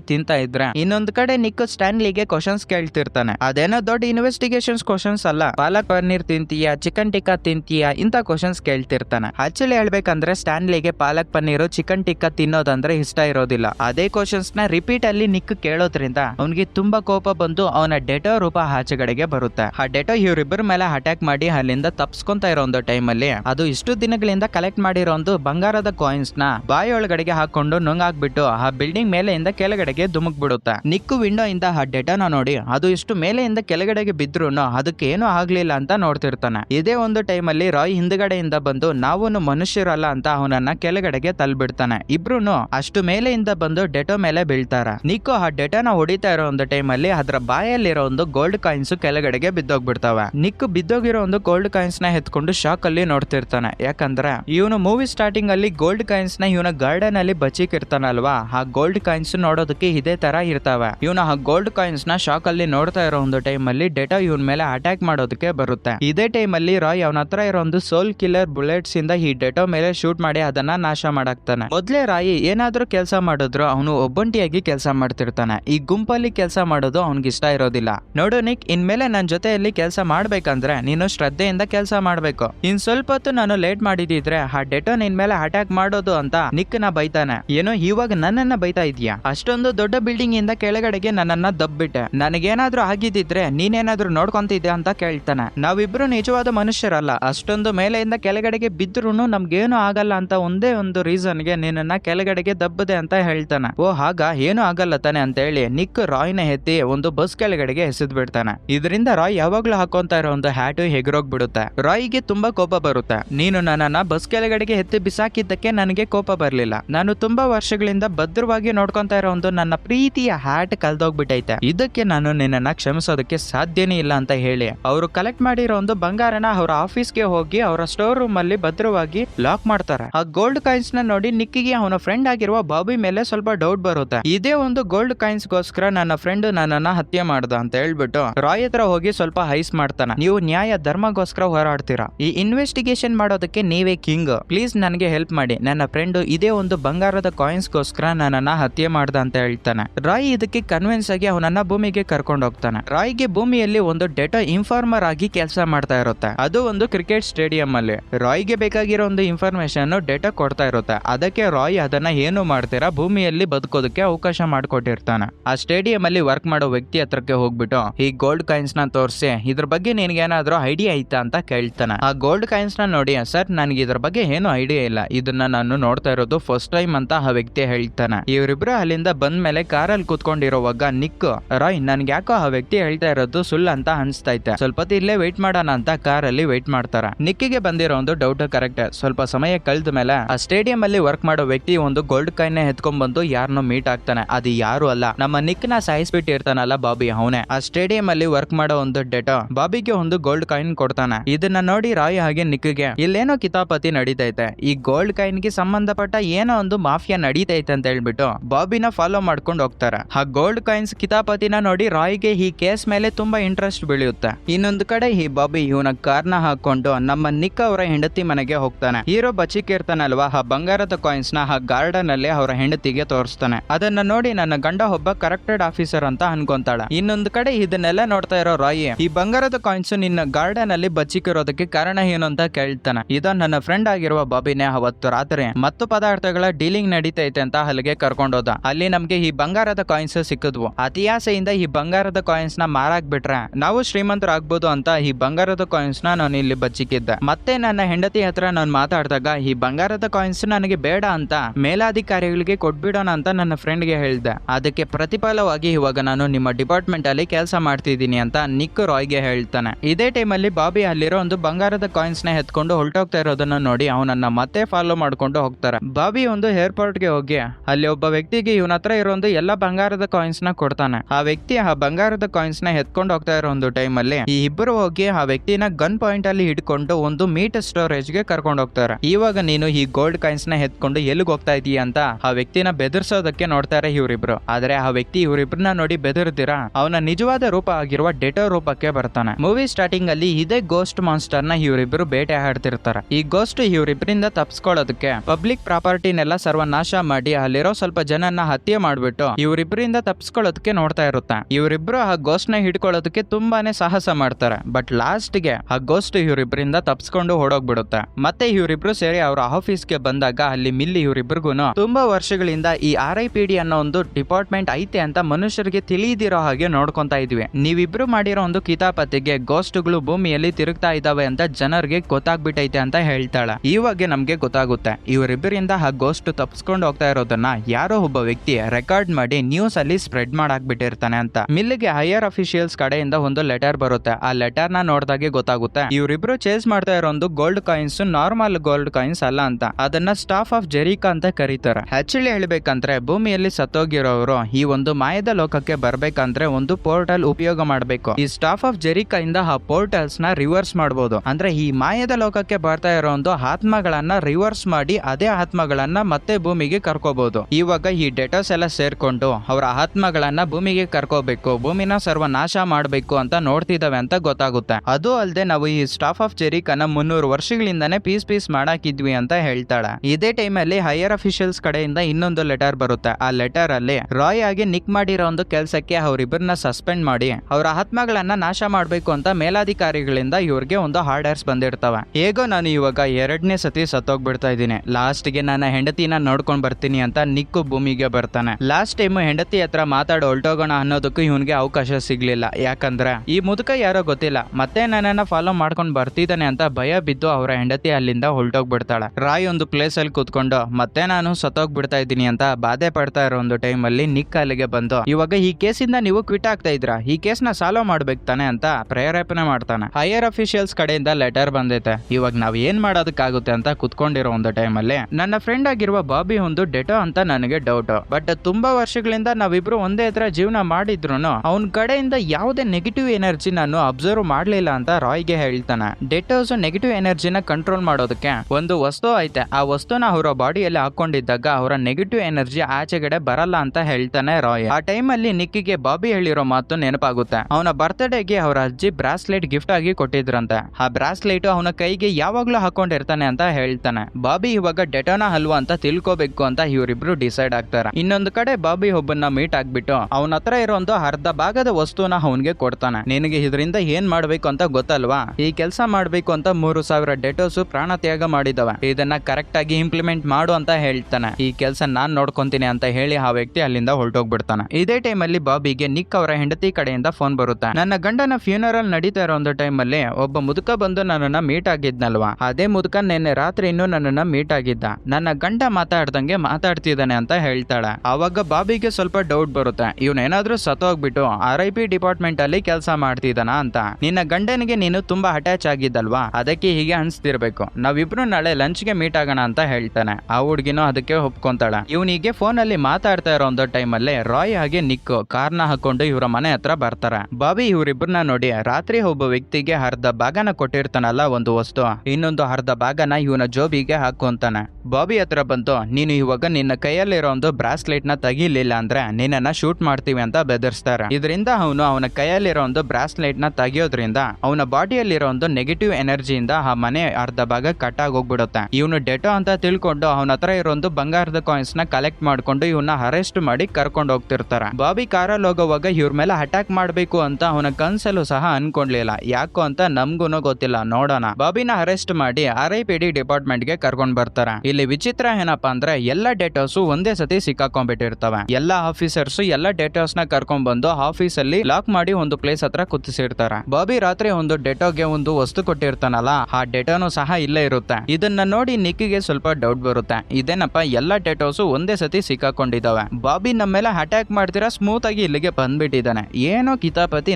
ತಿಂತಾ ಇದ್ರೆ, ಇನ್ನೊಂದು ಕಡೆ ನಿಕ್ ಸ್ಟ್ಯಾನ್ಲಿಗೆ ಕ್ವಶನ್ಸ್ ಕೇಳ್ತಿರ್ತಾನೆ. ಅದೇನೋ ದೊಡ್ಡ ಇನ್ವೆಸ್ಟಿಗೇಷನ್ಸ್ ಕ್ವಶನ್ಸ್ ಅಲ್ಲ, ಪಾಲಕ್ ಪನ್ನೀರ್ ತಿಂತೀಯಾ ಚಿಕನ್ ಟಿಕ್ಕಾ ತಿಂತೀಯಾ ಇಂತ ಕ್ವಶನ್ಸ್ ಕೇಳ್ತಿರ್ತಾನೆ. ಆಕ್ಚುಲಿ ಹೇಳ್ಬೇಕಂದ್ರೆ ಸ್ಟ್ಯಾನ್ಲಿಗೆ ಪಾಲಕ್ ಪನ್ನೀರು ಚಿಕನ್ ಟಿಕ್ಕಾ ತಿನ್ನೋದಂದ್ರೆ ಇಷ್ಟ ಇರೋದಿಲ್ಲ. ಅದೇ ಕ್ವಶನ್ಸ್ನ ರಿಪೀಟ್ ಅಲ್ಲಿ ನಿಕ್ ಕೇಳೋದ್ರಿಂದ, ಅವನಿಗೆ ತುಂಬಾ ಕೋಪ ಬಂದು ಅವನ ಡೆಟೋ ರೂಪ ಆಚೆಗಡೆಗೆ ಬರುತ್ತೆ. ಆ ಇವರಿಬ್ಬರ ಮೇಲೆ ಅಟ್ಯಾಕ್ ಮಾಡಿ ಅಲ್ಲಿಂದ ತಪ್ಸ್ಕೊಂತ ಇರೋ ಒಂದು ಟೈಮ್ ಅಲ್ಲಿ. ಅದು ಇಷ್ಟು ದಿನಗಳಿಂದ ಕಲೆಕ್ಟ್ ಮಾಡಿರೋ ಒಂದು ಬಂಗಾರದ ಕಾಯಿನ್ಸ್ನ ಬಾಯಿ ಒಳಗಡೆಗೆ ಹಾಕೊಂಡು ನುಂಗಾಕ್ಬಿಟ್ಟು ಆ ಬಿಲ್ಡಿಂಗ್ ಮೇಲೆಯಿಂದ ಕೆಳಗಡೆಗೆ ಧುಮುಕ್ ಬಿಡುತ್ತೆ ನಿಕ್ಕು ವಿಂಡೋ ಇಂದ ಆ ಡೆಟಾನ ನೋಡಿ, ಅದು ಇಷ್ಟು ಮೇಲೆಯಿಂದ ಕೆಳಗಡೆಗೆ ಬಿದ್ರು ಅದಕ್ಕೆ ಏನು ಆಗ್ಲಿಲ್ಲ ಅಂತ ನೋಡ್ತಿರ್ತಾನೆ. ಇದೇ ಒಂದು ಟೈಮ್ ಅಲ್ಲಿ ರಾಯ್ ಹಿಂದ್ಗಡೆಯಿಂದ ಬಂದು ನಾವು ಮನುಷ್ಯರಲ್ಲ ಅಂತ ಅವನನ್ನ ಕೆಳಗಡೆಗೆ ತಲ್ಬಿಡ್ತಾನೆ. ಇಬ್ರು ಅಷ್ಟು ಮೇಲೆಯಿಂದ ಬಂದು ಡೆಟೋ ಮೇಲೆ ಬೀಳ್ತಾರ. ನಿಕ್ಕು ಆ ಡೆಟಾನ ಹೊಡಿತಾ ಇರೋ ಒಂದು ಟೈಮ್ ಅಲ್ಲಿ ಅದರ ಬಾಯಲ್ಲಿರೋ ಒಂದು ಗೋಲ್ಡ್ ಕಾಯಿನ್ಸ್ ಕೆಳಗಡೆಗೆ ಬಿದ್ದೋಗ್ಬಿಡ್ತಾವೆ ನಿಕ್ ಬಿದ್ದೋಗಿರೋ ಒಂದು ಗೋಲ್ಡ್ ಕಾಯಿನ್ಸ್ನ ಎತ್ಕೊಂಡು ಶಾಕ್ ಅಲ್ಲಿ ನೋಡ್ತಿರ್ತಾನೆ. ಯಾಕಂದ್ರೆ ಇವನು ಮೂವಿ ಸ್ಟಾರ್ಟಿಂಗ್ ಅಲ್ಲಿ ಗೋಲ್ಡ್ ಕಾಯಿನ್ಸ್ನ ಇವನ ಗಾರ್ಡನ್ ಅಲ್ಲಿ ಬಚ್ಚಿಕಿರ್ತಾನಲ್ವಾ ಆ ಗೋಲ್ಡ್ ಕಾಯಿನ್ಸ್ ನೋಡೋದಕ್ಕೆ ಇದೇ ತರ ಇರ್ತಾವೆ. ಇವನು ಆ ಗೋಲ್ಡ್ ಕಾಯಿನ್ಸ್ನ ಶಾಕ್ ಅಲ್ಲಿ ನೋಡ್ತಾ ಇರೋ ಒಂದು ಟೈಮ್ ಅಲ್ಲಿ ಡೇಟಾ ಇವನ್ ಮೇಲೆ ಅಟ್ಯಾಕ್ ಮಾಡೋದಕ್ಕೆ ಬರುತ್ತೆ. ಇದೇ ಟೈಮ್ ಅಲ್ಲಿ ರಾಯ್ ಅವನ ಹತ್ರ ಇರೋ ಒಂದು ಸೋಲ್ ಕಿಲ್ಲರ್ ಬುಲೆಟ್ಸ್ ಇಂದ ಈ ಡೆಟೋ ಮೇಲೆ ಶೂಟ್ ಮಾಡಿ ಅದನ್ನ ನಾಶ ಮಾಡಾಕ್ತಾನೆ. ಮೊದ್ಲೇ ರಾಯಿ ಏನಾದ್ರೂ ಕೆಲಸ ಮಾಡಿದ್ರು, ಅವನು ಒಬ್ಬಂಟಿಯಾಗಿ ಕೆಲಸ ಮಾಡ್ತಿರ್ತಾನೆ. ಈ ಗುಂಪಲ್ಲಿ ಕೆಲಸ ಮಾಡೋದು ಅವ್ನಿಗೆ ಇಷ್ಟ ಇರೋದಿಲ್ಲ. ನೋಡು ನಿಕ್, ಇನ್ಮೇಲೆ ನನ್ನ ಜೊತೆಯಲ್ಲಿ ಮಾಡ್ಬೇಕಂದ್ರೆ ನೀನು ಶ್ರದ್ಧೆಯಿಂದ ಕೆಲಸ ಮಾಡ್ಬೇಕು. ಇನ್ ಸ್ವಲ್ಪ ಹೊತ್ತು ನಾನು ಲೇಟ್ ಮಾಡಿದಿದ್ರೆ ಆ ಡೆಟೋ ನಿನ್ ಮೇಲೆ ಅಟ್ಯಾಕ್ ಮಾಡೋದು ಅಂತ ನಿಕ್ನ ಬೈತಾನೆ. ಏನೋ ಇವಾಗ ನನ್ನನ್ನ ಬೈತಾ ಇದೀಯಾ? ಅಷ್ಟೊಂದು ದೊಡ್ಡ ಬಿಲ್ಡಿಂಗ್ ಇಂದ ಕೆಳಗಡೆಗೆ ನನ್ನನ್ನ ದಬ್ಬಿಟ್ಟೆ. ನನಗೇನಾದ್ರೂ ಆಗಿದ್ದಿದ್ರೆ ನೀನೇನಾದ್ರೂ ನೋಡ್ಕೊಂತಿದ್ದೆ ಅಂತ ಕೇಳ್ತಾನೆ. ನಾವಿಬ್ರು ನಿಜವಾದ ಮನುಷ್ಯರಲ್ಲ. ಅಷ್ಟೊಂದು ಮೇಲೆಯಿಂದ ಕೆಳಗಡೆಗೆ ಬಿದ್ರು ನಮ್ಗೇನು ಆಗಲ್ಲ ಅಂತ ಒಂದೇ ಒಂದು ರೀಸನ್ಗೆ ನಿನ್ನ ಕೆಳಗಡೆಗೆ ದಬ್ಬದೆ ಅಂತ ಹೇಳ್ತಾನೆ. ಓ, ಹಾಗ? ಏನು ಆಗಲ್ಲ ತಾನೆ ಅಂತ ಹೇಳಿ ನಿಕ್ ರಾಯ್ನ ಎತ್ತಿ ಒಂದು ಬಸ್ ಕೆಳಗಡೆಗೆ ಎಸೆದ್ ಬಿಡ್ತಾನೆ ಇದರಿಂದ ರಾಯ್ ಯಾವಾಗ್ಲೂ ಹಾಕೊಂತ ಇರೋ ಒಂದು ಹ್ಯಾಟು ಹೆಗರೋಗ್ಬಿಡುತ್ತೆ. ರಾಯ್ಗೆ ತುಂಬಾ ಕೋಪ ಬರುತ್ತೆ. ನೀನು ನನ್ನ ಬಸ್ ಕೆಳಗಡೆಗೆ ಎತ್ತಿ ಬಿಸಾಕಿದ್ದಕ್ಕೆ ನನಗೆ ಕೋಪ ಬರ್ಲಿಲ್ಲ. ನಾನು ತುಂಬಾ ವರ್ಷಗಳಿಂದ ಭದ್ರವಾಗಿ ನೋಡ್ಕೊಂತ ಇರೋ ಒಂದು ನನ್ನ ಪ್ರೀತಿಯ ಹ್ಯಾಟ್ ಕಲ್ದೋಗ್ಬಿಟ್ಟೈತೆ ಇದಕ್ಕೆ ನಾನು ನಿನ್ನನ್ನ ಕ್ಷಮಿಸೋದಕ್ಕೆ ಸಾಧ್ಯನೇ ಇಲ್ಲ ಅಂತ ಹೇಳಿ. ಅವರು ಕಲೆಕ್ಟ್ ಮಾಡಿರೋ ಒಂದು ಬಂಗಾರನ ಅವರ ಆಫೀಸ್ಗೆ ಹೋಗಿ ಅವರ ಸ್ಟೋರ್ ರೂಮ್ ಅಲ್ಲಿ ಭದ್ರವಾಗಿ ಲಾಕ್ ಮಾಡ್ತಾರೆ. ಆ ಗೋಲ್ಡ್ ಕಾಯಿನ್ಸ್ನ ನೋಡಿ ನಿಕ್ಕಿಗೆ ಅವನ ಫ್ರೆಂಡ್ ಆಗಿರುವ ಬಾಬಿ ಮೇಲೆ ಸ್ವಲ್ಪ ಡೌಟ್ ಬರುತ್ತೆ. ಇದೇ ಒಂದು ಗೋಲ್ಡ್ ಕಾಯಿನ್ಸ್ ಗೋಸ್ಕರ ನನ್ನ ಫ್ರೆಂಡ್ ನನ್ನನ್ನ ಹತ್ಯೆ ಮಾಡ್ದ ಅಂತ ಹೇಳ್ಬಿಟ್ಟು ರಾಯ್ ಹತ್ರ ಹೋಗಿ ಸ್ವಲ್ಪ ಹೈಸ್ ಮಾಡ್ತಾನೆ. ನೀವು ನ್ಯಾಯ ಧರ್ಮಗೋಸ್ಕರ ಹೋರಾಡ್ತೀರಾ? ಈ ಇನ್ವೆಸ್ಟಿಗೇಷನ್ ಮಾಡೋದಕ್ಕೆ ನೀವೇ ಕಿಂಗ್. ಪ್ಲೀಸ್ ನನಗೆ ಹೆಲ್ಪ್ ಮಾಡಿ. ನನ್ನ ಫ್ರೆಂಡ್ ಇದೇ ಒಂದು ಬಂಗಾರದ ಕಾಯಿನ್ಸ್ ಗೋಸ್ಕರ ನನ್ನನ್ನ ಹತ್ಯೆ ಮಾಡ್ದ ಅಂತ ಹೇಳ್ತಾನೆ. ರಾಯ್ ಇದಕ್ಕೆ ಕನ್ವಿನ್ಸ್ ಆಗಿ ಅವನನ್ನ ಭೂಮಿಗೆ ಕರ್ಕೊಂಡು ಹೋಗ್ತಾನೆ. ರಾಯ್ಗೆ ಭೂಮಿಯಲ್ಲಿ ಒಂದು ಡೇಟಾ ಇನ್ಫಾರ್ಮರ್ ಆಗಿ ಕೆಲಸ ಮಾಡ್ತಾ ಇರುತ್ತೆ. ಅದು ಒಂದು ಕ್ರಿಕೆಟ್ ಸ್ಟೇಡಿಯಂ ಅಲ್ಲಿ. ರಾಯ್ಗೆ ಬೇಕಾಗಿರೋ ಒಂದು ಇನ್ಫಾರ್ಮೇಶನ್ ಡೇಟಾ ಕೊಡ್ತಾ ಇರುತ್ತೆ. ಅದಕ್ಕೆ ರಾಯ್ ಅದನ್ನ ಏನು ಮಾಡ್ತೀರಾ? ಭೂಮಿಯಲ್ಲಿ ಬದುಕೋದಕ್ಕೆ ಅವಕಾಶ ಮಾಡಿಕೊಟ್ಟಿರ್ತಾನೆ. ಆ ಸ್ಟೇಡಿಯಂ ಅಲ್ಲಿ ವರ್ಕ್ ಮಾಡೋ ವ್ಯಕ್ತಿ ಹತ್ರಕ್ಕೆ ಹೋಗ್ಬಿಟ್ಟು ಈ ಗೋಲ್ಡ್ ಕಾಯಿನ್ಸ್ನ ತೋರಿಸಿ ಇದ್ರ ಬಗ್ಗೆ ನಿನ್ಗೇನಾದ್ರೂ ಐಡಿಯಾ ಐತಾ ಅಂತ ಕೇಳ್ತಾನೆ. ಆ ಗೋಲ್ಡ್ ಕಾಯಿನ್ಸ್ನ ನೋಡಿ ಸರ್ ನನಗೆ ಇದ್ರ ಬಗ್ಗೆ ಏನು ಐಡಿಯಾ ಇಲ್ಲ. ಇದನ್ನ ನಾನು ನೋಡ್ತಾ ಇರೋದು ಫಸ್ಟ್ ಟೈಮ್ ಅಂತ ಆ ವ್ಯಕ್ತಿ ಹೇಳ್ತಾನೆ. ಇವರಿಬ್ರು ಅಲ್ಲಿಂದ ಬಂದ ಮೇಲೆ ಕಾರಲ್ಲಿ ಕೂತ್ಕೊಂಡಿರೋವಾಗ ನಿಕ್, ರಾಯ್ ನನ್ಗೆ ಯಾಕೋ ಆ ವ್ಯಕ್ತಿ ಹೇಳ್ತಾ ಇರೋದು ಸುಳ್ಳು ಅಂತ ಅನ್ಸ್ತೈತೆ. ಸ್ವಲ್ಪ ಇಲ್ಲೇ ವೆಯ್ಟ್ ಮಾಡೋಣ ಅಂತ ಕಾರಲ್ಲಿ ವೆಯ್ಟ್ ಮಾಡ್ತಾರೆ. ನಿಕ್ಕಿಗೆ ಬಂದಿರೋ ಒಂದು ಡೌಟ್ ಕರೆಕ್ಟ್ ಸ್ವಲ್ಪ ಸಮಯ ಕಳೆದ ಮೇಲೆ ಆ ಸ್ಟೇಡಿಯಂ ಅಲ್ಲಿ ವರ್ಕ್ ಮಾಡೋ ವ್ಯಕ್ತಿ ಒಂದು ಗೋಲ್ಡ್ ಕಾಯಿನ್ ಎತ್ಕೊಂಡ್ ಬಂದು ಯಾರನ್ನೋ ಮೀಟ್ ಆಗ್ತಾನೆ. ಅದು ಯಾರು ಅಲ್ಲ. ನಮ್ಮ ನಿಕ್ನ ಸಾಯಿಸ್ಬಿಟ್ಟಿರ್ತಾನಲ್ಲ ಬಾಬಿ, ಅವನೇ. ಆ ಸ್ಟೇಡಿಯಂ ಅಲ್ಲಿ ವರ್ಕ್ ಮಾಡೋ ಒಂದು ಡೆಟಾ ಬಾಬಿಗೆ ಒಂದು ಗೋಲ್ಡ್ ಕಾಯಿನ್ ಕೊಡ್ತಾನೆ. ಇದನ್ನ ನೋಡಿ ರಾಯ್ ಹಾಗೆ ನಿಕ್ಗೆ ಇಲ್ಲೇನೋ ಕಿತಾಪತಿ ನಡೀತೈತೆ. ಈ ಗೋಲ್ಡ್ ಕಾಯಿನ್ಗೆ ಸಂಬಂಧಪಟ್ಟ ಏನೋ ಒಂದು ಮಾಫಿಯಾ ನಡೀತೈತೆ ಅಂತ ಹೇಳ್ಬಿಟ್ಟು ಬಾಬಿನ ಫಾಲೋ ಮಾಡ್ಕೊಂಡು ಹೋಗ್ತಾರೆ. ಆ ಗೋಲ್ಡ್ ಕಾಯಿನ್ಸ್ ಕಿತಾಪತಿನ ನೋಡಿ ರಾಯ್ಗೆ ಈ ಕೇಸ್ ಮೇಲೆ ತುಂಬಾ ಇಂಟ್ರೆಸ್ಟ್ ಬೆಳೆಯುತ್ತೆ ಇನ್ನೊಂದು ಕಡೆ ಈ ಬಾಬಿ ಇವನ ಕಾರ್ನ ಹಾಕೊಂಡು ನಮ್ಮ ನಿಕ್ ಅವರ ಹೆಂಡತಿ ಮನೆಗೆ ಹೋಗ್ತಾನೆ. ಹೀರೋ ಬಚ್ಚಿಕಿರ್ತಾನಲ್ವಾ, ಆ ಬಂಗಾರದ ಕಾಯಿನ್ಸ್ನ ಆ ಗಾರ್ಡನ್ ಅಲ್ಲಿ ಅವರ ಹೆಂಡತಿಗೆ ತೋರಿಸ್ತಾನೆ. ಅದನ್ನ ನೋಡಿ ನನ್ನ ಗಂಡ ಒಬ್ಬ ಕರೆಕ್ಟೆಡ್ ಆಫೀಸರ್ ಅಂತ ಅನ್ಕೊಂತಾಳೆ. ಇನ್ನೊಂದು ಕಡೆ ಇದನ್ನೆಲ್ಲ ನೋಡ್ತಾ ಇರೋ ರಾಯಿ, ಈ ಬಂಗಾರದ ಕಾಯಿನ್ಸ್ ನಿನ್ನ ಗಾರ್ಡನ್ ಅಲ್ಲಿ ಬಚ್ಚಿಕಿರೋದಕ್ಕೆ ಕಾರಣ ಏನು ಅಂತ ಕೇಳ್ತಾನೆ. ಇದು ನನ್ನ ಫ್ರೆಂಡ್ ಆಗಿರುವ ಬಾಬಿನೇ ಅವತ್ತು ರಾತ್ರಿ. ಮತ್ತು ಪದಾರ್ಥಗಳ ಡೀಲಿಂಗ್ ನಡೀತೈತೆ ಅಂತ ಅಲ್ಲಿಗೆ ಕರ್ಕೊಂಡೋದ. ಅಲ್ಲಿ ನಮ್ಗೆ ಈ ಬಂಗಾರದ ಕಾಯಿನ್ಸ್ ಸಿಕ್ಕಿದ್ವು. ಅತಿಯಾಸೆಯಿಂದ ಈ ಬಂಗಾರದ ಕಾಯಿನ್ಸ್ನ ಮಾರಾಕ್ ಬಿಟ್ರೆ ನಾವು ಶ್ರೀಮಂತರಾಗ್ಬೋದು ಅಂತ ಈ ಬಂಗಾರದ ಕಾಯಿನ್ಸ್ನ ನಾನು ಇಲ್ಲಿ ಬಚ್ಚಿಕ್ಕಿದ್ದೆ ಮತ್ತೆ ನನ್ನ ಹೆಂಡತಿ ಹತ್ರ ನಾನು ಮಾತಾಡಿದಾಗ ಈ ಬಂಗಾರದ ಕಾಯಿನ್ಸ್ ನನಗೆ ಬೇಡ ಅಂತ ಮೇಲಾಧಿಕಾರಿಗಳಿಗೆ ಕೊಟ್ಬಿಡೋಣ ಅಂತ ನನ್ನ ಫ್ರೆಂಡ್ಗೆ ಹೇಳ್ದೆ. ಅದಕ್ಕೆ ಪ್ರತಿಫಲವಾಗಿ ಇವಾಗ ನಾನು ನಿಮ್ಮ ಡಿಪಾರ್ಟ್ಮೆಂಟ್ ಅಲ್ಲಿ ಕೆಲಸ ಮಾಡ್ತಿದ್ದೀನಿ ಅಂತ ನಿಕ್ ರಾಯ್ಗೆ ಹೇಳ್ತಾನೆ. ಇದೇ ಟೈಮಲ್ಲಿ ಬಾಬಿ ಅಲ್ಲಿರೋ ಒಂದು ಬಂಗಾರದ ಕಾಯಿನ್ಸ್ನ ಎತ್ಕೊಂಡು ಹೊಲ್ಟೋಗ್ತಾ ಇರೋದನ್ನ ನೋಡಿ ಅವನನ್ನ ಮತ್ತೆ ಫಾಲೋ ಮಾಡ್ಕೊಂಡು ಹೋಗ್ತಾರೆ. ಬಾಬಿ ಒಂದು ಏರ್ಪೋರ್ಟ್ಗೆ ಹೋಗಿ, ಅಲ್ಲಿ ಒಬ್ಬ ವ್ಯಕ್ತಿಗೆ ಇವನ ಹತ್ರ ಇರೋ ಒಂದು ಎಲ್ಲ ಬಂಗಾರದ ಕಾಯಿನ್ಸ್ನ ಕೊಡ್ತಾನೆ. ಆ ವ್ಯಕ್ತಿ ಆ ಬಂಗಾರದ ಕಾಯಿನ್ಸ್ನ ಎತ್ಕೊಂಡು ಹೋಗ್ತಾ ಇರೋ ಒಂದು ಟೈಮ್ ಅಲ್ಲಿ ಈ ಇಬ್ಬರು ಹೋಗಿ ಆ ವ್ಯಕ್ತಿನ ಗನ್ ಪಾಯಿಂಟ್ ಅಲ್ಲಿ ಹಿಡ್ಕೊಂಡು ಒಂದು ಮೀಟ್ ಸ್ಟೋರೇಜ್ಗೆ ಕರ್ಕೊಂಡು ಹೋಗ್ತಾರೆ. ಇವಾಗ ನೀನು ಈ ಗೋಲ್ಡ್ ಕಾಯಿನ್ಸ್ನ ಎತ್ಕೊಂಡು ಎಲ್ಲಿಗೆ ಹೋಗ್ತಾ ಇದೀಯ ಅಂತ ಆ ವ್ಯಕ್ತಿನ ಬೆದರ್ಸೋದಕ್ಕೆ ನೋಡ್ತಾರೆ ಇವ್ರಿಬ್ರು. ಆದ್ರೆ ಆ ವ್ಯಕ್ತಿ ಇವರಿಬ್ರನ್ನ ನೋಡಿ ಬೆದರ್ದಿರಾ? ಅವನ ನಿಜವಾದ ರೂಪ ಆಗಿರುವ ಡೆಟೋ ರೂಪಕ್ಕೆ ಬರ್ತಾನೆ. ಬರ್ತಾನೆ ಮೂವಿ ಸ್ಟಾರ್ಟಿಂಗ್ ಅಲ್ಲಿ ಇದೇ ಗೋಸ್ಟ್ ಮಾನ್ಸ್ಟರ್ನ ಇವರಿಬ್ರು ಬೇಟೆ ಆಡ್ತಿರ್ತಾರೆ. ಈ ಗೋಸ್ಟ್ ಇವರಿಬ್ಬರಿಂದ ತಪ್ಸ್ಕೊಳ್ಳೋದಕ್ಕೆ ಪಬ್ಲಿಕ್ ಪ್ರಾಪರ್ಟಿನೆಲ್ಲ ಸರ್ವನಾಶ ಮಾಡಿ ಅಲ್ಲಿರೋ ಸ್ವಲ್ಪ ಜನನ ಹತ್ಯೆ ಮಾಡ್ಬಿಟ್ಟು ಇವರಿಬ್ಬರಿಂದ ತಪ್ಸ್ಕೊಳ್ಳೋದಕ್ಕೆ ನೋಡ್ತಾ ಇರುತ್ತೆ. ಇವರಿಬ್ರು ಆ ಗೋಸ್ಟ್ನ ಹಿಡ್ಕೊಳ್ಳೋದಕ್ಕೆ ತುಂಬಾನೇ ಸಾಹಸ ಮಾಡ್ತಾರೆ. ಬಟ್ ಲಾಸ್ಟ್ಗೆ ಆ ಗೋಸ್ಟ್ ಇವರಿಬ್ಬರಿಂದ ತಪ್ಸ್ಕೊಂಡು ಹೊಡೋಗ್ಬಿಡುತ್ತೆ ಮತ್ತೆ ಇವರಿಬ್ರು ಸೇರಿ ಅವರ ಆಫೀಸ್ಗೆ ಬಂದಾಗ ಅಲ್ಲಿ ಮಿಲ್ಲಿ ಇವರಿಬ್ರಿಗೂ ತುಂಬಾ ವರ್ಷಗಳಿಂದ ಈ ಆರ್ ಐ ಪಿ ಡಿ ಅನ್ನೋ ಒಂದು ಡಿಪಾರ್ಟ್ಮೆಂಟ್ ಐತೆ ಅಂತ ಮನುಷ್ಯರಿಗೆ ತಿಳಿದಿರೋ ಹಾಗೆ ನೋಡ್ಕೊಂತಾ ಇದ್ವಿ. ನೀವಿಬ್ರು ಮಾಡಿರೋ ಒಂದು ಕಿತಾಪತಿಗೆ ಗೋಸ್ಟ್ಗಳು ಭೂಮಿಯಲ್ಲಿ ತಿರುಗ್ತಾ ಇದಾವೆ ಅಂತ ಜನರಿಗೆ ಗೊತ್ತಾಗ್ಬಿಟ್ಟೈತೆ ಅಂತ ಹೇಳ್ತಾಳೆ. ಇವಾಗ ನಮ್ಗೆ ಗೊತ್ತಾಗುತ್ತೆ. ಇವರಿಬ್ಬರಿಂದ ಆ ಗೋಸ್ಟ್ ತಪ್ಸ್ಕೊಂಡ್ ಹೋಗ್ತಾ ಇರೋದನ್ನ ಯಾರೋ ಒಬ್ಬ ವ್ಯಕ್ತಿ ರೆಕಾರ್ಡ್ ಮಾಡಿ ನ್ಯೂಸ್ ಅಲ್ಲಿ ಸ್ಪ್ರೆಡ್ ಮಾಡಾಕ್ಬಿಟ್ಟಿರ್ತಾನೆ ಅಂತ. ಮಿಲ್ಗೆ ಹೈಯರ್ ಅಫಿಷಿಯಲ್ಸ್ ಕಡೆಯಿಂದ ಒಂದು ಲೆಟರ್ ಬರುತ್ತೆ. ಆ ಲೆಟರ್ನ ನೋಡಿದಾಗೆ ಗೊತ್ತಾಗುತ್ತೆ. ಇವರಿಬ್ರು ಚೇಸ್ ಮಾಡ್ತಾ ಇರೋ ಒಂದು gold coins normal gold coins ಅಲ್ಲ ಅಂತ. ಅದನ್ನ ಸ್ಟಾಫ್ ಆಫ್ ಜೆರಿಕಾ ಅಂತ ಕರೀತಾರೆ. ಆಕ್ಚುಲಿ ಹೇಳ್ಬೇಕಂದ್ರೆ ಭೂಮಿಯಲ್ಲಿ ಸತ್ತೋಗಿರೋರು ಈ ಒಂದು ಮಾಯದ ಲೋಕಕ್ಕೆ ಬರ್ಬೇಕಂದ್ರೆ ಒಂದು ಪೋರ್ಟಲ್ ಉಪಯೋಗ ಮಾಡಬೇಕು. ಈ ಸ್ಟಾಫ್ ಆಫ್ ಜೆರಿಕಾ ಇಂದ ಆ ಪೋರ್ಟಲ್ಸ್ನ ರಿವರ್ಸ್ ಮಾಡಬಹುದು ಅಂದ್ರೆ ಈ ಮಾಯದ ಲೋಕಕ್ಕೆ ಬರ್ತಾ ಇರೋ ಒಂದು ಆತ್ಮಗಳನ್ನ ರಿವರ್ಸ್ ಮಾಡಿ ಅದೇ ಆತ್ಮಗಳನ್ನ ಮತ್ತೆ ಭೂಮಿಗೆ ಕರ್ಕೋಬಹುದು ಇವಾಗ ಈ ಡೆಟೋಸ್ ಎಲ್ಲ ಸೇರ್ಕೊಂಡು ಅವರ ಆತ್ಮಗಳನ್ನ ಭೂಮಿಗೆ ಕರ್ಕೋಬೇಕು, ಭೂಮಿನ ಸರ್ವನಾಶ ಮಾಡಬೇಕು ಅಂತ ನೋಡ್ತಿದ್ದಾವೆ ಅಂತ ಗೊತ್ತಾಗುತ್ತೆ. ಅದು ಅಲ್ಲದೆ ನಾವು ಈ ಸ್ಟಾಫ್ ಆಫ್ ಜೆರಿಕನ ಮುನ್ನೂರು ವರ್ಷಗಳಿಂದಾನೇ ಪೀಸ್ ಪೀಸ್ ಮಾಡಾಕಿದ್ವಿ ಅಂತ ಹೇಳ್ತಾಳೆ. ಇದೇ ಟೈಮಲ್ಲಿ ಹೈಯರ್ ಅಫಿಷಿಯಲ್ಸ್ ಕಡೆಯಿಂದ ಇನ್ನೊಂದು ಲೆಟರ್ ಬರುತ್ತೆ. ಆ ಲೆಟರ್ ಅಲ್ಲಿ ರಾಯ್ ಆಗಿ ನಿಕ್ ಮಾಡಿರೋ ಒಂದು ಕೆಲಸಕ್ಕೆ ಅವರಿಬ್ಬರನ್ನ ಸಸ್ಪೆಂಡ್ ಮಾಡಿ, ಅವರ ಆತ್ಮಗಳನ್ನ ನಾಶ ಮಾಡಬೇಕು ಅಂತ ಮೇಲಾಧಿಕಾರಿಗಳಿಂದ ಇವ್ರಿಗೆ ಒಂದು ಆರ್ಡರ್ಸ್ ಬಂದಿರ್ತವೆ. ಹೇಗೋ ನಾನು ಇವಾಗ ಎರಡನೇ ಸತಿ ಸತ್ತೋಗ್ಬಿಡ್ತಾ ಇದ್ದೀನಿ. ಲಾಸ್ಟ್ಗೆ ನನ್ನ ಹೆಂಡತಿನ ನೋಡ್ಕೊಂಡ್ ಬರ್ತೀನಿ ಅಂತ ನಿಕ್ಕು ಭೂಮಿಗೆ ಬರ್ತಾನೆ. ಲಾಸ್ಟ್ ಟೈಮ್ ಹೆಂಡತಿ ಹತ್ರ ಮಾತಾಡೋ ಹೊಲ್ಟೋಗೋಣ ಅನ್ನೋದಕ್ಕೂ ಇವನ್ಗೆ ಅವಕಾಶ ಸಿಗ್ಲಿಲ್ಲ. ಯಾಕಂದ್ರೆ ಈ ಮುದುಕ ಯಾರೋ ಗೊತ್ತಿಲ್ಲ. ಮತ್ತೆ ನನ್ನನ್ನ ಫಾಲೋ ಮಾಡ್ಕೊಂಡ್ ಬರ್ತಿದ್ದಾನೆ ಅಂತ ಭಯ ಬಿದ್ದು ಅವರ ಹೆಂಡತಿ ಅಲ್ಲಿಂದ ಹೊಲ್ಟೋಗ್ಬಿಡ್ತಾಳೆ ರಾಯ್ ಒಂದು ಪ್ಲೇಸ್ ಅಲ್ಲಿ ಕೂತ್ಕೊಂಡು, ಮತ್ತೆ ನಾನು ಸತ್ತೋಗ್ಬಿಡ್ತಾ ಇದ್ದೀನಿ ಅಂತ ಬಾಧೆ ಪಡ್ತಾ ಇರೋ ಒಂದು ಟೈಮ್ ಅಲ್ಲಿ ನಿಕ್ ಅಲ್ಲಿಗೆ ಬಂದು, ಇವಾಗ ಈ ಕೇಸಿಂದ ನೀವು ಕ್ವಿಟ್ ಆಗ್ತಾ ಇದ್ರ ಈ ಕೇಸ್ನ ಸಾಲ್ವ್ ಮಾಡ್ಬೇಕು ತಾನೆ ಪ್ರೇರೇಪಣೆ ಮಾಡ್ತಾನೆ. ಹೈಯರ್ ಅಫಿಷಿಯಲ್ಸ್ ಕಡೆಯಿಂದ ಲೆಟರ್ ಬಂದೈತೆ. ಇವಾಗ ನಾವ್ ಏನ್ ಮಾಡೋದಕ್ಕಾಗುತ್ತೆ ಅಂತ ಕುತ್ಕೊಂಡಿರೋ ಒಂದು ಟೈಮ್ ಅಲ್ಲಿ ನನ್ನ ಫ್ರೆಂಡ್ ಆಗಿರುವ ಬಾಬಿ ಒಂದು ಡೆಟೋ ಅಂತ ನನಗೆ ಡೌಟ್ ಬಟ್ ತುಂಬಾ ವರ್ಷಗಳಿಂದ ನಾವಿಬ್ರು ಒಂದೇ ಹತ್ರ ಜೀವನ ಮಾಡಿದ್ರು ಅವನ ಕಡೆಯಿಂದ ಯಾವುದೇ ನೆಗೆಟಿವ್ ಎನರ್ಜಿ ನಾನು ಅಬ್ಸರ್ವ್ ಮಾಡ್ಲಿಲ್ಲ ಅಂತ ರಾಯ್ಗೆ ಹೇಳ್ತಾನೆ. ಡೆಟೋಸ್ ನೆಗೆಟಿವ್ ಎನರ್ಜಿನ ಕಂಟ್ರೋಲ್ ಮಾಡೋದಕ್ಕೆ ಒಂದು ವಸ್ತು ಐತೆ. ಆ ವಸ್ತುನ ಅವರ ಬಾಡಿಯಲ್ಲಿ ಹಾಕೊಂಡಿದ್ದಾಗ ಅವರ ನೆಗೆಟಿವ್ ಎನರ್ಜಿ ಆಚೆಗಡೆ ಬರಲ್ಲ ಅಂತ ಹೇಳ್ತಾನೆ ರಾಯ್. ಆ ಟೈಮ್ ಅಲ್ಲಿ ನಿಕ್ಕಿಗೆ ಬಾಬಿ ಹೇಳಿರೋ ಮಾತು ನೆನಪಾಗುತ್ತೆ. ಅವನ ಬರ್ತ್ಡೇಗೆ ಅವರ ಅಜ್ಜಿ ಬ್ರಾಸ್ಲೆಟ್ ಗಿಫ್ಟ್ ಆಗಿ ಕೊಟ್ಟಿದ್ರಂತೆ. ಆ ಬ್ರಾಸ್ಲೆಟ್ ಅವನ ಕೈಗೆ ಯಾವಾಗ್ಲೂ ಹಾಕೊಂಡಿರ್ತಾನೆ ಅಂತ ಹೇಳ್ತಾನೆ. ಬಾಬಿ ಇವಾಗ ಡೆಟೋನ ಹಲ್ವಾ ಅಂತ ತಿಳ್ಕೋಬೇಕು ಅಂತ ಇವರಿಬ್ರು ಡಿಸೈಡ್ ಆಗ್ತಾರೆ. ಇನ್ನೊಂದು ಕಡೆ ಬಾಬಿ ಒಬ್ಬನ ಮೀಟ್ ಆಗ್ಬಿಟ್ಟು ಅವನ ಹತ್ರ ಇರೋ ಒಂದು ಅರ್ಧ ಭಾಗದ ವಸ್ತುನ ಅವನ್ಗೆ ಕೊಡ್ತಾನೆ. ನಿನಗೆ ಇದರಿಂದ ಏನ್ ಮಾಡ್ಬೇಕು ಅಂತ ಗೊತ್ತಲ್ವಾ? ಈ ಕೆಲಸ ಮಾಡ್ಬೇಕು ಅಂತ ಮೂರು ಸಾವಿರ ಡೆಟೋಸ್ ಪ್ರಾಣ ತ್ಯಾಗ ಮಾಡಿದವ. ಇದನ್ನ ಕರೆಕ್ಟ್ ಆಗಿ ಇಂಪ್ಲಿಮೆಂಟ್ ಮಾಡು ಅಂತ ಹೇಳ್ತಾನೆ. ಈ ಕೆಲಸ ನಾನ್ ನೋಡ್ಕೊಂತೀನಿ ಅಂತ ಹೇಳಿ ಆ ವ್ಯಕ್ತಿ ಅಲ್ಲಿಂದ ಹೊರಟೋಗ್ಬಿಡ್ತಾನೆ. ಇದೇ ಟೈಮ್ ಅಲ್ಲಿ ಬಾಬಿಗೆ ನಿಕ್ ಅವರ ಹೆಂಡತಿ ಕಡೆಯಿಂದ ಫೋನ್ ಬರುತ್ತೆ. ನನ್ನ ಗಂಡನ ಫ್ಯೂನರಲ್ ನಡೀತಾ ಇರೋ ಒಂದು ಟೈಮ್ ಅಲ್ಲಿ ಒಬ್ಬ ಮುದುಕ ಬಂದು ನನ್ನನ್ನ ಮೀಟ್ ಆಗಿದ್ನಲ್ವಾ? ಅದೇ ಮುದುಕ ನಿನ್ನೆ ರಾತ್ರಿ ಇನ್ನೂ ನನ್ನನ್ನ ಮೀಟ್ ಆಗಿದ್ದ. ನನ್ನ ಗಂಡ ಮಾತಾಡ್ದಂಗೆ ಮಾತಾಡ್ತಿದ್ದಾನೆ ಅಂತ ಹೇಳ್ತಾಳೆ. ಅವಾಗ ಬಾಬಿಗೆ ಸ್ವಲ್ಪ ಡೌಟ್ ಬರುತ್ತೆ. ಇವನೇನಾದ್ರೂ ಸತ್ತೋಗ್ಬಿಟ್ಟು ಆರ್ ಐ ಪಿ ಡಿಪಾರ್ಟ್ಮೆಂಟ್ ಅಲ್ಲಿ ಕೆಲಸ ಮಾಡ್ತಿದ್ದಾನ ಅಂತ. ನಿನ್ನ ಗಂಡನಿಗೆ ನೀನು ತುಂಬಾ ಅಟ್ಯಾಚ್ ಆಗಿದ್ದಲ್ವಾ? ಅದಕ್ಕೆ ಹೀಗೆ ಅನ್ಸ್ತಿರ್ಬೇಕು. ನಾವಿಬ್ರು ನಾಳೆ ಲಂಚ್ಗೆ ಮೀಟ್ ಆಗೋಣ ಅಂತ ಹೇಳ್ತಾನೆ. ಆ ಹುಡುಗಿನೂ ಅದಕ್ಕೆ ಒಪ್ಕೊಂತಾಳೆ. ಇವನಿಗೆ ಫೋನ್ ಅಲ್ಲಿ ಮಾತಾಡ್ತಾ ಇರೋ ಒಂದು ಟೈಮ್ ಅಲ್ಲಿ ರಾಯ್ ಹಾಗೆ ನಿಕ್ ಕಾರ್ನ ಹಾಕೊಂಡು ಇವರ ಮನೆ ಹತ್ರ ಬರ್ತಾರೆ. ಬಾಬಿ ಇವರಿಬ್ಬರನ್ನ ನೋಡಿ, ರಾತ್ರಿ ಒಬ್ಬ ವ್ಯಕ್ತಿಗೆ ಅರ್ಧ ಭಾಗನ ಕೊಟ್ಟಿರ್ತಾನಲ್ಲ ಒಂದು ವಸ್ತು. ಇನ್ನೊಂದು ಅರ್ಧ ಭಾಗನ ಇವನ ಜೋಬಿಗೆ ಹಾಕೊಂತಾನೆ ಬಾಬಿ ಹತ್ರ ಬಂತು, ನೀನು ಇವಾಗ ನಿನ್ನ ಕೈಯಲ್ಲಿರೋ ಒಂದು ಬ್ರಾಸ್ಲೆಟ್ನ ತೆಗಿಲಿಲ್ಲ ಅಂದ್ರೆ ನಿನ್ನನ್ನ ಶೂಟ್ ಮಾಡ್ತೀವಿ ಅಂತ ಬೆದರ್ಸ್ತಾರೆ. ಇದರಿಂದ ಅವನು ಅವನ ಕೈಯಲ್ಲಿರೋ ಒಂದು ಬ್ರಾಸ್ಲೆಟ್ನ ತೆಗಿಯೋದ್ರಿಂದ ಅವನ ಬಾಡಿಯಲ್ಲಿರೋ ಒಂದು ನೆಗೆಟಿವ್ ಎನರ್ಜಿಯಿಂದ ಆ ಮನೆ ಅರ್ಧ ಭಾಗ ಕಟ್ ಆಗಿ ಹೋಗ್ಬಿಡುತ್ತೆ ಇವನು ಡೆಟೋ ಅಂತ ತಿಳ್ಕೊಂಡು ಅವನ ಹತ್ರ ಇರೋ ಒಂದು ಬಂಗಾರದ ಕಾಯಿನ್ಸ್ನ ಕಲೆಕ್ಟ್ ಮಾಡ್ಕೊಂಡು ಇವನ್ನ ಅರೆಸ್ಟ್ ಮಾಡಿ ಕರ್ಕೊಂಡು ಹೋಗ್ತಿರ್ತಾರೆ ಬಾಬಿ ಕಾರಲ್ಲಿ ಹೋಗೋವಾಗ ಇವ್ರ ಮೇಲೆ ಅಟ್ಯಾಕ್ ಮಾಡ್ಬೇಕು ಅಂತ ಅವನ ಕನ್ಸಲ್ಲೂ ಸಹ ಅನ್ಕೊಂಡ್ಲಿಲ್ಲ ಯಾಕೋ ಅಂತ ನಮ್ಗೂನು ಗೊತ್ತಿಲ್ಲ. ನೋಡೋಣ. ಬಾಬಿನ ಅರೆಸ್ಟ್ ಮಾಡಿ ಆರ್ ಐ ಪಿ ಡಿ ಡಿಪಾರ್ಟ್ಮೆಂಟ್ಗೆ ಕರ್ಕೊಂಡ್ ಬರ್ತಾರೆ. ಇಲ್ಲಿ ವಿಚಿತ್ರ ಏನಪ್ಪಾ ಅಂದ್ರೆ ಎಲ್ಲ ಡೇಟಾಸ್ ಒಂದೇ ಸತಿ ಸಿಕ್ಕಾಕೊಂಡ್ಬಿಟ್ಟಿರ್ತವೆ. ಎಲ್ಲಾ ಆಫೀಸರ್ಸ್ ಎಲ್ಲ ಡೇಟಾಸ್ನ ಕರ್ಕೊಂಡ್ ಬಂದು ಆಫೀಸ್ ಅಲ್ಲಿ ಲಾಕ್ ಮಾಡಿ ಒಂದು ಪ್ಲೇಸ್ ಹತ್ರ ಕುತ್ತಿಸಿರ್ತಾರೆ. ಬಾಬಿ ರಾತ್ರಿ ಒಂದು ಡೆಟೋಗೆ ಒಂದು ವಸ್ತು ಕೊಟ್ಟಿರ್ತಾನಲ್ಲ, ಆ ಡೆಟೋನು ಸಹ ಇಲ್ಲೇ ಇರುತ್ತೆ. ಇದನ್ನ ನೋಡಿ ನಿಕ್ಕಿಗೆ ಸ್ವಲ್ಪ ಡೌಟ್ ಬರುತ್ತೆ. ಇದೇನಪ್ಪ, ಎಲ್ಲ ಡೇಟೋಸ್ ಒಂದೇ ಸತಿ ಸಿಕ್ಕಾಕೊಂಡಿದ್ದಾವೆ ಬಾಬಿ ನಮ್ಮ ಮೇಲೆ ಅಟ್ಯಾಕ್ ಮಾಡ್ತೀರಾ ಸ್ಮೂತ್ ಆಗಿ ಇಲ್ಲಿಗೆ ಬಂದ್ಬಿಟ್ಟಿದ್ದಾನೆ. ಏನೋ ಕಿತಾಪತಿ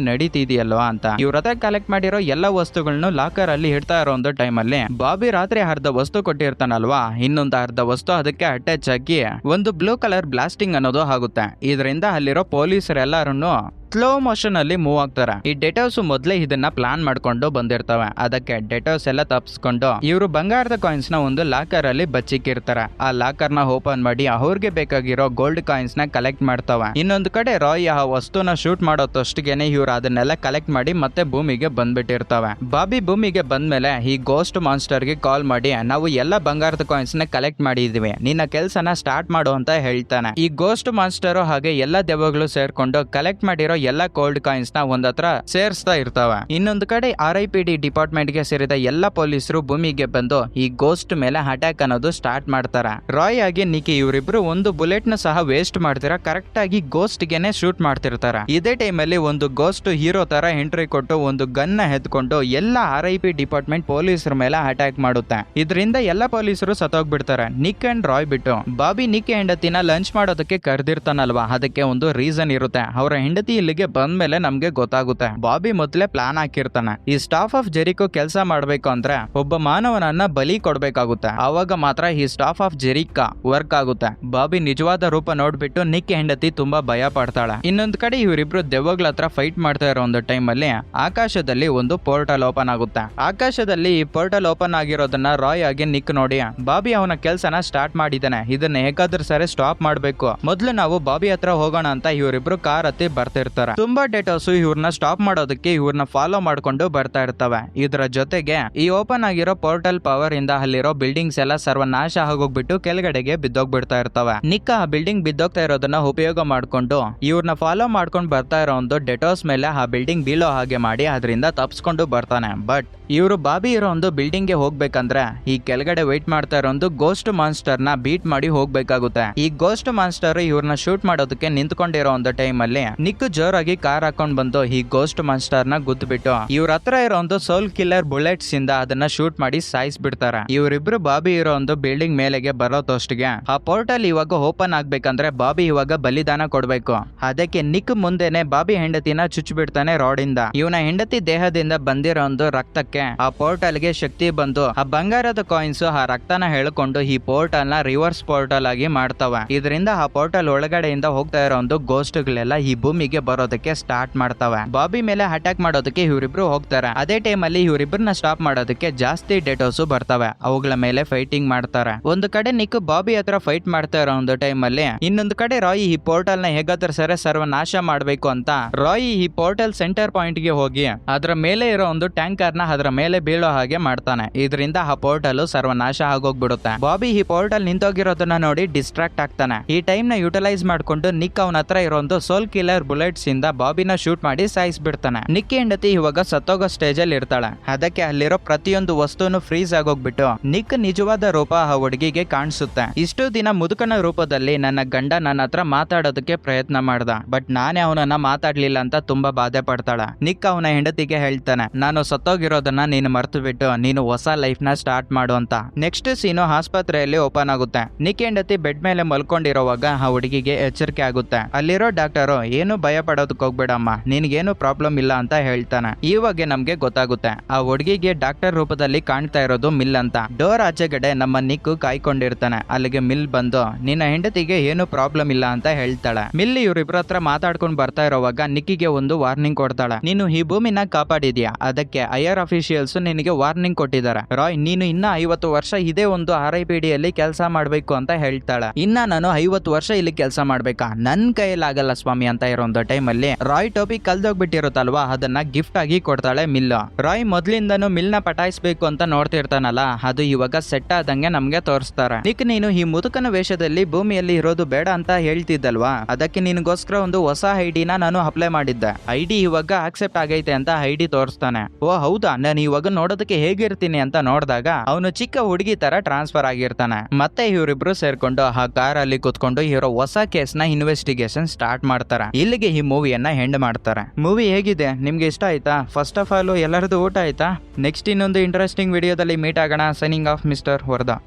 ನಡೀತಿದೆಯಲ್ವಾ ಅಂತ. ಇವ್ರ ಕಲೆಕ್ಟ್ ಮಾಡಿರೋ ಎಲ್ಲ ವಸ್ತುಗಳನ್ನು ಲಾಕರ್ ಅಲ್ಲಿ ಇಡ್ತಾ ಇರೋ ಒಂದು ಟೈಮ್ ಅಲ್ಲಿ ಬಾಬಿ ರಾತ್ರಿ ಅರ್ಧ ವಸ್ತು ಕೊಟ್ಟಿರ್ತಾನಲ್ವಾ? ಇನ್ನೊಂದು ಅರ್ಧ ವಸ್ತು ಅದಕ್ಕೆ ಅಟ್ಯಾಚ್ ಆಗಿ ಒಂದು ಬ್ಲೂ ಕಲರ್ ಬ್ಲಾಸ್ಟಿಂಗ್ ಅನ್ನೋದು ಆಗುತ್ತೆ. ಇದರಿಂದ ಅಲ್ಲಿರೋ ಪೊಲೀಸರೆಲ್ಲರನ್ನು ಸ್ಲೋ ಮೋಷನ್ ಅಲ್ಲಿ ಮೂವ್ ಆಗ್ತಾರೆ. ಈ ಡೆಟೋಸ್ ಮೊದಲೇ ಇದನ್ನ ಪ್ಲಾನ್ ಮಾಡ್ಕೊಂಡು ಬಂದಿರ್ತವೆ. ಅದಕ್ಕೆ ಡೆಟೋಸ್ ಎಲ್ಲ ತಪ್ಪಿಸ್ಕೊಂಡು ಇವರು ಬಂಗಾರದ ಕಾಯಿನ್ಸ್ನ ಒಂದು ಲಾಕರ್ ಅಲ್ಲಿ ಬಚ್ಚಿಕ್ಕಿರ್ತಾರೆ. ಆ ಲಾಕರ್ನ ಓಪನ್ ಮಾಡಿ ಅವ್ರಿಗೆ ಬೇಕಾಗಿರೋ ಗೋಲ್ಡ್ ಕಾಯಿನ್ಸ್ನ ಕಲೆಕ್ಟ್ ಮಾಡ್ತಾವೆ. ಇನ್ನೊಂದು ಕಡೆ ರಾಯ್ ಆ ವಸ್ತುನ ಶೂಟ್ ಮಾಡೋತಷ್ಟಿಗೆನೆ ಇವ್ರು ಅದನ್ನೆಲ್ಲ ಕಲೆಕ್ಟ್ ಮಾಡಿ ಮತ್ತೆ ಭೂಮಿಗೆ ಬಂದ್ಬಿಟ್ಟಿರ್ತವೆ. ಬಾಬಿ ಭೂಮಿಗೆ ಬಂದ್ಮೇಲೆ ಈ ಗೋಸ್ಟ್ ಮಾನ್ಸ್ಟರ್ಗೆ ಕಾಲ್ ಮಾಡಿ, ನಾವು ಎಲ್ಲ ಬಂಗಾರದ ಕಾಯಿನ್ಸ್ನ ಕಲೆಕ್ಟ್ ಮಾಡಿದೀವಿ. ನಿನ್ನ ಕೆಲಸನ ಸ್ಟಾರ್ಟ್ ಮಾಡು ಅಂತ ಹೇಳ್ತಾನೆ. ಈ ಗೋಸ್ಟ್ ಮಾನ್ಸ್ಟರ್ ಹಾಗೆ ಎಲ್ಲ ದೆವ್ವಗಳು ಸೇರ್ಕೊಂಡು ಕಲೆಕ್ಟ್ ಮಾಡಿರೋ ಎಲ್ಲ ಕೋಲ್ಡ್ ಕಾಯಿನ್ಸ್ನ ಒಂದ್ ಹತ್ರ ಸೇರಿಸ್ತಾ ಇರ್ತಾವೆ. ಇನ್ನೊಂದು ಕಡೆ ಆರ್ ಐ ಪಿ ಡಿ ಡಿಪಾರ್ಟ್ಮೆಂಟ್ಗೆ ಸೇರಿದ ಎಲ್ಲಾ ಪೊಲೀಸರು ಭೂಮಿಗೆ ಬಂದು ಈ ಗೋಸ್ಟ್ ಮೇಲೆ ಅಟ್ಯಾಕ್ ಅನ್ನೋದು ಸ್ಟಾರ್ಟ್ ಮಾಡ್ತಾರೆ. ರಾಯ್ ಆಗಿ ನಿಕಿ ಇವರಿಬ್ರು ಒಂದು ಬುಲೆಟ್ನ ಸಹ ವೇಸ್ಟ್ ಮಾಡ್ತೀರ ಕರೆಕ್ಟ್ ಆಗಿ ಗೋಸ್ಟ್ ಗೆನೆ ಶೂಟ್ ಮಾಡ್ತಿರ್ತಾರ. ಇದೇ ಟೈಮ್ ಅಲ್ಲಿ ಒಂದು ಗೋಸ್ಟ್ ಹೀರೋ ತರ ಎಂಟ್ರಿ ಕೊಟ್ಟು ಒಂದು ಗನ್ನ ಎತ್ಕೊಂಡು ಎಲ್ಲ ಆರ್ ಐ ಪಿ ಡಿಪಾರ್ಟ್ಮೆಂಟ್ ಪೊಲೀಸರ ಮೇಲೆ ಅಟ್ಯಾಕ್ ಮಾಡುತ್ತೆ. ಇದರಿಂದ ಎಲ್ಲಾ ಪೊಲೀಸರು ಸತ್ತೋಗ್ಬಿಡ್ತಾರೆ. ನಿಕ್ ಅಂಡ್ ರಾಯ್ ಬಿಟ್ಟು. ಬಾಬಿ ನಿಕ್ ಹೆಂಡತಿನ ಲಂಚ್ ಮಾಡೋದಕ್ಕೆ ಕರೆದಿರ್ತಾನಲ್ವಾ? ಅದಕ್ಕೆ ಒಂದು ರೀಸನ್ ಇರುತ್ತೆ. ಅವರ ಹೆಂಡತಿ ಇಲ್ಲಿಗೆ ಬಂದ್ಮೇಲೆ ನಮ್ಗೆ ಗೊತ್ತಾಗುತ್ತೆ. ಬಾಬಿ ಮೊದ್ಲೇ ಪ್ಲಾನ್ ಹಾಕಿರ್ತಾನೆ. ಈ ಸ್ಟಾಫ್ ಆಫ್ ಜೆರಿಕೋ ಕೆಲಸ ಮಾಡ್ಬೇಕು ಅಂದ್ರೆ ಒಬ್ಬ ಮಾನವನನ್ನ ಬಲಿ ಕೊಡ್ಬೇಕಾಗುತ್ತೆ. ಆವಾಗ ಮಾತ್ರ ಈ ಸ್ಟಾಫ್ ಆಫ್ ಜೆರಿಕಾ ವರ್ಕ್ ಆಗುತ್ತೆ. ಬಾಬಿ ನಿಜವಾದ ರೂಪ ನೋಡ್ಬಿಟ್ಟು ನಿಕ್ ಹೆಂಡತಿ ತುಂಬಾ ಭಯ ಪಡ್ತಾಳೆ. ಇನ್ನೊಂದ್ ಕಡೆ ಇವರಿಬ್ರು ದೆವ್ವಗಳ ಹತ್ರ ಫೈಟ್ ಮಾಡ್ತಾ ಇರೋ ಒಂದು ಟೈಮ್ ಅಲ್ಲಿ ಆಕಾಶದಲ್ಲಿ ಒಂದು ಪೋರ್ಟಲ್ ಓಪನ್ ಆಗುತ್ತೆ. ಆಕಾಶದಲ್ಲಿ ಈ ಪೋರ್ಟಲ್ ಓಪನ್ ಆಗಿರೋದನ್ನ ರಾಯ್ ಆಗಿ ನಿಕ್ ನೋಡಿ. ಬಾಬಿ ಅವನ ಕೆಲ್ಸನ ಸ್ಟಾರ್ಟ್ ಮಾಡಿದಾನೆ ಇದನ್ನ ಹೇಗಾದ್ರೂ ಸರಿ ಸ್ಟಾಪ್ ಮಾಡ್ಬೇಕು. ಮೊದ್ಲು ನಾವು ಬಾಬಿ ಹತ್ರ ಹೋಗೋಣ ಅಂತ ಇವರಿಬ್ರು ಕಾರ್ ಹತ್ತಿ ಬರ್ತಿರ್ತಾರೆ. ತುಂಬಾ ಡೇಟಾಸ್ ಇವ್ರನ್ನ ಸ್ಟಾಪ್ ಮಾಡೋದಕ್ಕೆ ಇವ್ರನ್ನ ಫಾಲೋ ಮಾಡ್ಕೊಂಡು ಬರ್ತಾ ಇರ್ತವೆ. ಇದರ ಜೊತೆಗೆ ಈ ಓಪನ್ ಆಗಿರೋ ಪೋರ್ಟಲ್ ಪವರ್ ಇಂದ ಅಲ್ಲಿರೋ ಬಿಲ್ಡಿಂಗ್ಸ್ ಎಲ್ಲ ಸರ್ವನಾಶ ಆಗೋಗ್ಬಿಟ್ಟು ಕೆಳಗಡೆಗೆ ಬಿದ್ದೋಗ್ಬಿಡ್ತಾ ಇರ್ತವೆ. ನಿಕ್ಕ ಆ ಬಿಲ್ಡಿಂಗ್ ಬಿದ್ದೋಗ್ತಾ ಇರೋದನ್ನ ಉಪಯೋಗ ಮಾಡ್ಕೊಂಡು ಇವ್ರನ್ನ ಫಾಲೋ ಮಾಡ್ಕೊಂಡು ಬರ್ತಾ ಇರೋ ಒಂದು ಡೆಟೋಸ್ ಮೇಲೆ ಆ ಬಿಲ್ಡಿಂಗ್ ಬೀಳೋ ಹಾಗೆ ಮಾಡಿ ಅದರಿಂದ ತಪ್ಸ್ಕೊಂಡು ಬರ್ತಾನೆ. ಬಟ್ ಇವರು ಬಾಬಿ ಇರೋ ಒಂದು ಬಿಲ್ಡಿಂಗ್ಗೆ ಹೋಗ್ಬೇಕಂದ್ರೆ ಈ ಕೆಳಗಡೆ ವೆಯ್ಟ್ ಮಾಡ್ತಾ ಇರೋ ಒಂದು ಗೋಸ್ಟ್ ಮಾನ್ಸ್ಟರ್ನ ಬೀಟ್ ಮಾಡಿ ಹೋಗ್ಬೇಕಾಗುತ್ತೆ. ಈ ಗೋಸ್ಟ್ ಮಾನ್ಸ್ಟರ್ ಇವ್ರನ್ನ ಶೂಟ್ ಮಾಡೋದಕ್ಕೆ ನಿಂತ್ಕೊಂಡಿರೋ ಒಂದು ಟೈಮ್ ಅಲ್ಲಿ ನಿಕ್ ಜೋರಾಗಿ ಕಾರ್ ಹಾಕೊಂಡ್ ಬಂದು ಈ ಗೋಸ್ಟ್ ಮಾನ್ಸ್ಟರ್ನ ಗುದ್ಬಿಟ್ಟು ಇವ್ರ ಹತ್ರ ಇರೋ ಒಂದು ಸೋಲ್ ಕಿಲ್ಲರ್ ಬುಲೆಟ್ಸ್ ಇಂದ ಅದನ್ನ ಶೂಟ್ ಮಾಡಿ ಸಾಯಿಸ್ಬಿಡ್ತಾರೆ. ಇವರಿಬ್ರು ಬಾಬಿ ಇರೋ ಒಂದು ಬಿಲ್ಡಿಂಗ್ ಮೇಲೆಗೆ ಬರೋತಷ್ಟಿಗೆ ಆ ಪೋರ್ಟಲ್ ಇವಾಗ ಓಪನ್ ಆಗ್ಬೇಕಂದ್ರೆ ಬಾಬಿ ಇವಾಗ ಬಲಿದಾನ ಕೊಡ್ಬೇಕು. ಅದಕ್ಕೆ ನಿಕ್ ಮುಂದೆನೆ ಬಾಬಿ ಹೆಂಡತಿನ ಚುಚ್ಚಿಬಿಡ್ತಾನೆ ರಾಡ್ ಇಂದ ಇವನ ಹೆಂಡತಿ ದೇಹದಿಂದ ಬಂದಿರೋ ಒಂದು ರಕ್ತಕ್ಕೆ ಆ ಪೋರ್ಟಲ್ಗೆ ಶಕ್ತಿ ಬಂದು, ಆ ಬಂಗಾರದ ಕಾಯಿನ್ಸ್ ಆ ರಕ್ತನ ಹೇಳ್ಕೊಂಡು ಈ ಪೋರ್ಟಲ್ನ ರಿವರ್ಸ್ ಪೋರ್ಟಲ್ ಆಗಿ ಮಾಡ್ತಾವ. ಇದರಿಂದ ಆ ಪೋರ್ಟಲ್ ಒಳಗಡೆಯಿಂದ ಹೋಗ್ತಾ ಇರೋ ಒಂದು ಗೋಸ್ಟ್ಗಳೆಲ್ಲ ಈ ಭೂಮಿಗೆ ಬರೋದಕ್ಕೆ ಸ್ಟಾರ್ಟ್ ಮಾಡ್ತಾವೆ. ಬಾಬಿ ಮೇಲೆ ಅಟ್ಯಾಕ್ ಮಾಡೋದಕ್ಕೆ ಇವರಿಬ್ರು ಹೋಗ್ತಾರೆ. ಅದೇ ಟೈಮ್ ಅಲ್ಲಿ ಇವರಿಬ್ರನ್ನ ಸ್ಟಾಪ್ ಮಾಡೋದಕ್ಕೆ ಜಾಸ್ತಿ ಡೆಟೋಸ್ ಬರ್ತವೆ. ಅವುಗಳ ಮೇಲೆ ಫೈಟಿಂಗ್ ಮಾಡ್ತಾರೆ. ಒಂದು ಕಡೆ ನಿಕ್ ಬಾಬಿ ಹತ್ರ ಫೈಟ್ ಮಾಡ್ತಾ ಇರೋ ಒಂದು ಟೈಮ್ ಅಲ್ಲಿ, ಇನ್ನೊಂದು ಕಡೆ ರಾಯ್ ಈ ಪೋರ್ಟಲ್ನ ಹೇಗಾದ್ರೂ ಸರಿ ಸರ್ವನಾಶ ಮಾಡ್ಬೇಕು ಅಂತ ರಾಯ್ ಈ ಪೋರ್ಟಲ್ ಸೆಂಟರ್ ಪಾಯಿಂಟ್ಗೆ ಹೋಗಿ, ಅದರ ಮೇಲೆ ಇರೋ ಒಂದು ಟ್ಯಾಂಕರ್ನ ಅದರ ಮೇಲೆ ಬೀಳೋ ಹಾಗೆ ಮಾಡ್ತಾನೆ. ಇದರಿಂದ ಆ ಪೋರ್ಟಲ್ ಸರ್ವನಾಶ ಆಗೋಗ್ಬಿಡುತ್ತೆ. ಬಾಬಿ ಈ ಪೋರ್ಟಲ್ ನಿಂತೋಗಿರೋದನ್ನ ನೋಡಿ ಡಿಸ್ಟ್ರಾಕ್ಟ್ ಆಗ್ತಾನೆ. ಈ ಟೈಮ್ನ ಯುಟಿಲೈಸ್ ಮಾಡ್ಕೊಂಡು ನಿಕ್ ಅವನ ಹತ್ರ ಇರೋ ಒಂದು ಸೋಲ್ ಕಿಲ್ಲರ್ ಇಂದ ಬಾಬಿನ ಶೂಟ್ ಮಾಡಿ ಸಾಯಿಸ್ಬಿಡ್ತಾನೆ. ನಿಕ್ಕಿ ಹೆಂಡತಿ ಇವಾಗ ಸತ್ತೋಗೋ ಸ್ಟೇಜ್ ಅಲ್ಲಿ ಇರ್ತಾಳೆ. ಅದಕ್ಕೆ ಅಲ್ಲಿರೋ ಪ್ರತಿಯೊಂದು ವಸ್ತುನು ಫ್ರೀಸ್ ಆಗೋಗ್ಬಿಟ್ಟು ನಿಕ್ ನಿಜವಾದ ರೂಪ ಆ ಹುಡುಗಿಗೆ ಕಾಣಿಸುತ್ತೆ. ಇಷ್ಟು ದಿನ ಮುದುಕನ ರೂಪದಲ್ಲಿ ನನ್ನ ಗಂಡ ನನ್ನ ಹತ್ರ ಮಾತಾಡೋದಕ್ಕೆ ಪ್ರಯತ್ನ ಮಾಡ್ದ. ಬಟ್ ನಾನೇ ಅವನನ್ನ ಮಾತಾಡ್ಲಿಲ್ಲ ಅಂತ ತುಂಬಾ ಬಾಧೆ ಪಡ್ತಾಳ. ನಿಕ್ ಅವನ ಹೆಂಡತಿಗೆ ಹೇಳ್ತಾನೆ, ನಾನು ಸತ್ತೋಗಿರೋದನ್ನ ನೀನು ಮರ್ತು ಬಿಟ್ಟು ನೀನು ಹೊಸ ಲೈಫ್ನ ಸ್ಟಾರ್ಟ್ ಮಾಡು ಅಂತ. ನೆಕ್ಸ್ಟ್ ಸೀನು ಆಸ್ಪತ್ರೆಯಲ್ಲಿ ಓಪನ್ ಆಗುತ್ತೆ. ನಿಕ್ ಹೆಂಡತಿ ಬೆಡ್ ಮೇಲೆ ಮಲ್ಕೊಂಡಿರೋವಾಗ ಆ ಹುಡುಗಿಗೆ ಎಚ್ಚರಿಕೆ ಆಗುತ್ತೆ. ಅಲ್ಲಿರೋ ಡಾಕ್ಟರು, ಏನು ಭಯ ಪಡೋದಕ್ಕೆ ಹೋಗ್ಬೇಡಮ್ಮ. ನಿನ್ಗೇನು ಪ್ರಾಬ್ಲಮ್ ಇಲ್ಲ ಅಂತ ಹೇಳ್ತಾನೆ. ಈವಾಗ ನಮ್ಗೆ ಗೊತ್ತಾಗುತ್ತೆ. ಆ ಹುಡುಗಿಗೆ ಡಾಕ್ಟರ್ ರೂಪದಲ್ಲಿ ಕಾಣ್ತಾ ಇರೋದು ಮಿಲ್ ಅಂತ. ಡೋರ್ ಆಚೆಗಡೆ ನಮ್ಮ ನಿಕ್ಕು ಕಾಯ್ಕೊಂಡಿರ್ತಾನೆ. ಅಲ್ಲಿಗೆ ಮಿಲ್ ಬಂದು, ನಿನ್ನ ಹೆಂಡತಿಗೆ ಏನು ಪ್ರಾಬ್ಲಮ್ ಇಲ್ಲ ಅಂತ ಹೇಳ್ತಾಳೆ. ಮಿಲ್ ಇವ್ರಿಬ್ರ ಹತ್ರ ಮಾತಾಡ್ಕೊಂಡು ಬರ್ತಾ ಇರೋವಾಗ ನಿಕ್ಕಿಗೆ ಒಂದು ವಾರ್ನಿಂಗ್ ಕೊಡ್ತಾಳೆ. ನೀನು ಈ ಭೂಮಿನ ಕಾಪಾಡಿದ್ಯಾ? ಅದಕ್ಕೆ ಐಆರ್ ಅಫಿಷಿಯಲ್ಸ್ ನಿನಗೆ ವಾರ್ನಿಂಗ್ ಕೊಟ್ಟಿದ್ದಾರೆ. ರಾಯ್, ನೀನು ಇನ್ನ ಐವತ್ತು ವರ್ಷ ಇದೇ ಒಂದು ಆರ್ ಐ ಕೆಲಸ ಮಾಡ್ಬೇಕು ಅಂತ ಹೇಳ್ತಾಳೆ. ಇನ್ನ ನಾನು ಐವತ್ತು ವರ್ಷ ಇಲ್ಲಿ ಕೆಲಸ ಮಾಡ್ಬೇಕಾ? ನನ್ ಕೈಯಲ್ಲಾಗಲ್ಲ ಸ್ವಾಮಿ ಅಂತ ಇರೋ ಒಂದು ಟೈಮ್ ಅಲ್ಲಿ ರಾಯ್ ಟೋಪಿ ಕಲ್ದೋಗ್ಬಿಟ್ಟಿರುತ್ತಲ್ವಾ ಅದನ್ನ ಗಿಫ್ಟ್ ಆಗಿ ಕೊಡ್ತಾಳೆ ಮಿಲ್ ರಾಯ್ ಮೊದ್ಲಿಂದನು ಮಿಲ್ನ ಪಟಾಯಿಸ್ಬೇಕು ಅಂತ ನೋಡ್ತಿರ್ತಾನಲ್ಲ, ಅದು ಇವಾಗ ಸೆಟ್ ಆದಂಗೆ ನಮ್ಗೆ ತೋರಿಸ್ತಾರೆ. ನಿಕ್, ನೀನು ಈ ಮುದುಕನ ವೇಷದಲ್ಲಿ ಭೂಮಿಯಲ್ಲಿ ಇರೋದು ಬೇಡ ಅಂತ ಹೇಳ್ತಿದ್ದಲ್ವಾ? ಅದಕ್ಕೆ ನಿನಗೋಸ್ಕರ ಒಂದು ಹೊಸ ಐಡಿನ ನಾನು ಅಪ್ಲೈ ಮಾಡಿದ್ದೆ. ಐಡಿ ಇವಾಗ ಆಕ್ಸೆಪ್ಟ್ ಆಗೈತೆ ಅಂತ ಐಡಿ ತೋರಿಸ್ತಾನೆ. ಓ, ಹೌದಾ? ನಾನು ಇವಾಗ ನೋಡೋದಕ್ಕೆ ಹೇಗಿರ್ತೀನಿ ಅಂತ ನೋಡಿದಾಗ ಅವನು ಚಿಕ್ಕ ಹುಡುಗಿ ತರ ಟ್ರಾನ್ಸ್ಫರ್ ಆಗಿರ್ತಾನೆ. ಮತ್ತೆ ಇವರಿಬ್ರು ಸೇರ್ಕೊಂಡು ಆ ಕಾರ್ ಅಲ್ಲಿ ಕುತ್ಕೊಂಡು ಇವರ ಹೊಸ ಕೇಸ್ನ ಇನ್ವೆಸ್ಟಿಗೇಷನ್ ಸ್ಟಾರ್ಟ್ ಮಾಡ್ತಾರೆ. ಇಲ್ಲಿಗೆ ಈ ಮೂವಿಯನ್ನ ಹೆಂಡ್ ಮಾಡ್ತಾರೆ. ಮೂವಿ ಹೇಗಿದೆ? ನಿಮ್ಗೆ ಇಷ್ಟ ಆಯ್ತಾ? ಫಸ್ಟ್ ಆಫ್ ಆಲ್ ಎಲ್ಲರದು ಊಟ ಆಯ್ತಾ? ನೆಕ್ಸ್ಟ್ ಇನ್ನೊಂದು ಇಂಟ್ರೆಸ್ಟಿಂಗ್ ವಿಡಿಯೋದಲ್ಲಿ ಮೀಟ್ ಆಗೋಣ. Signing off mister Wardha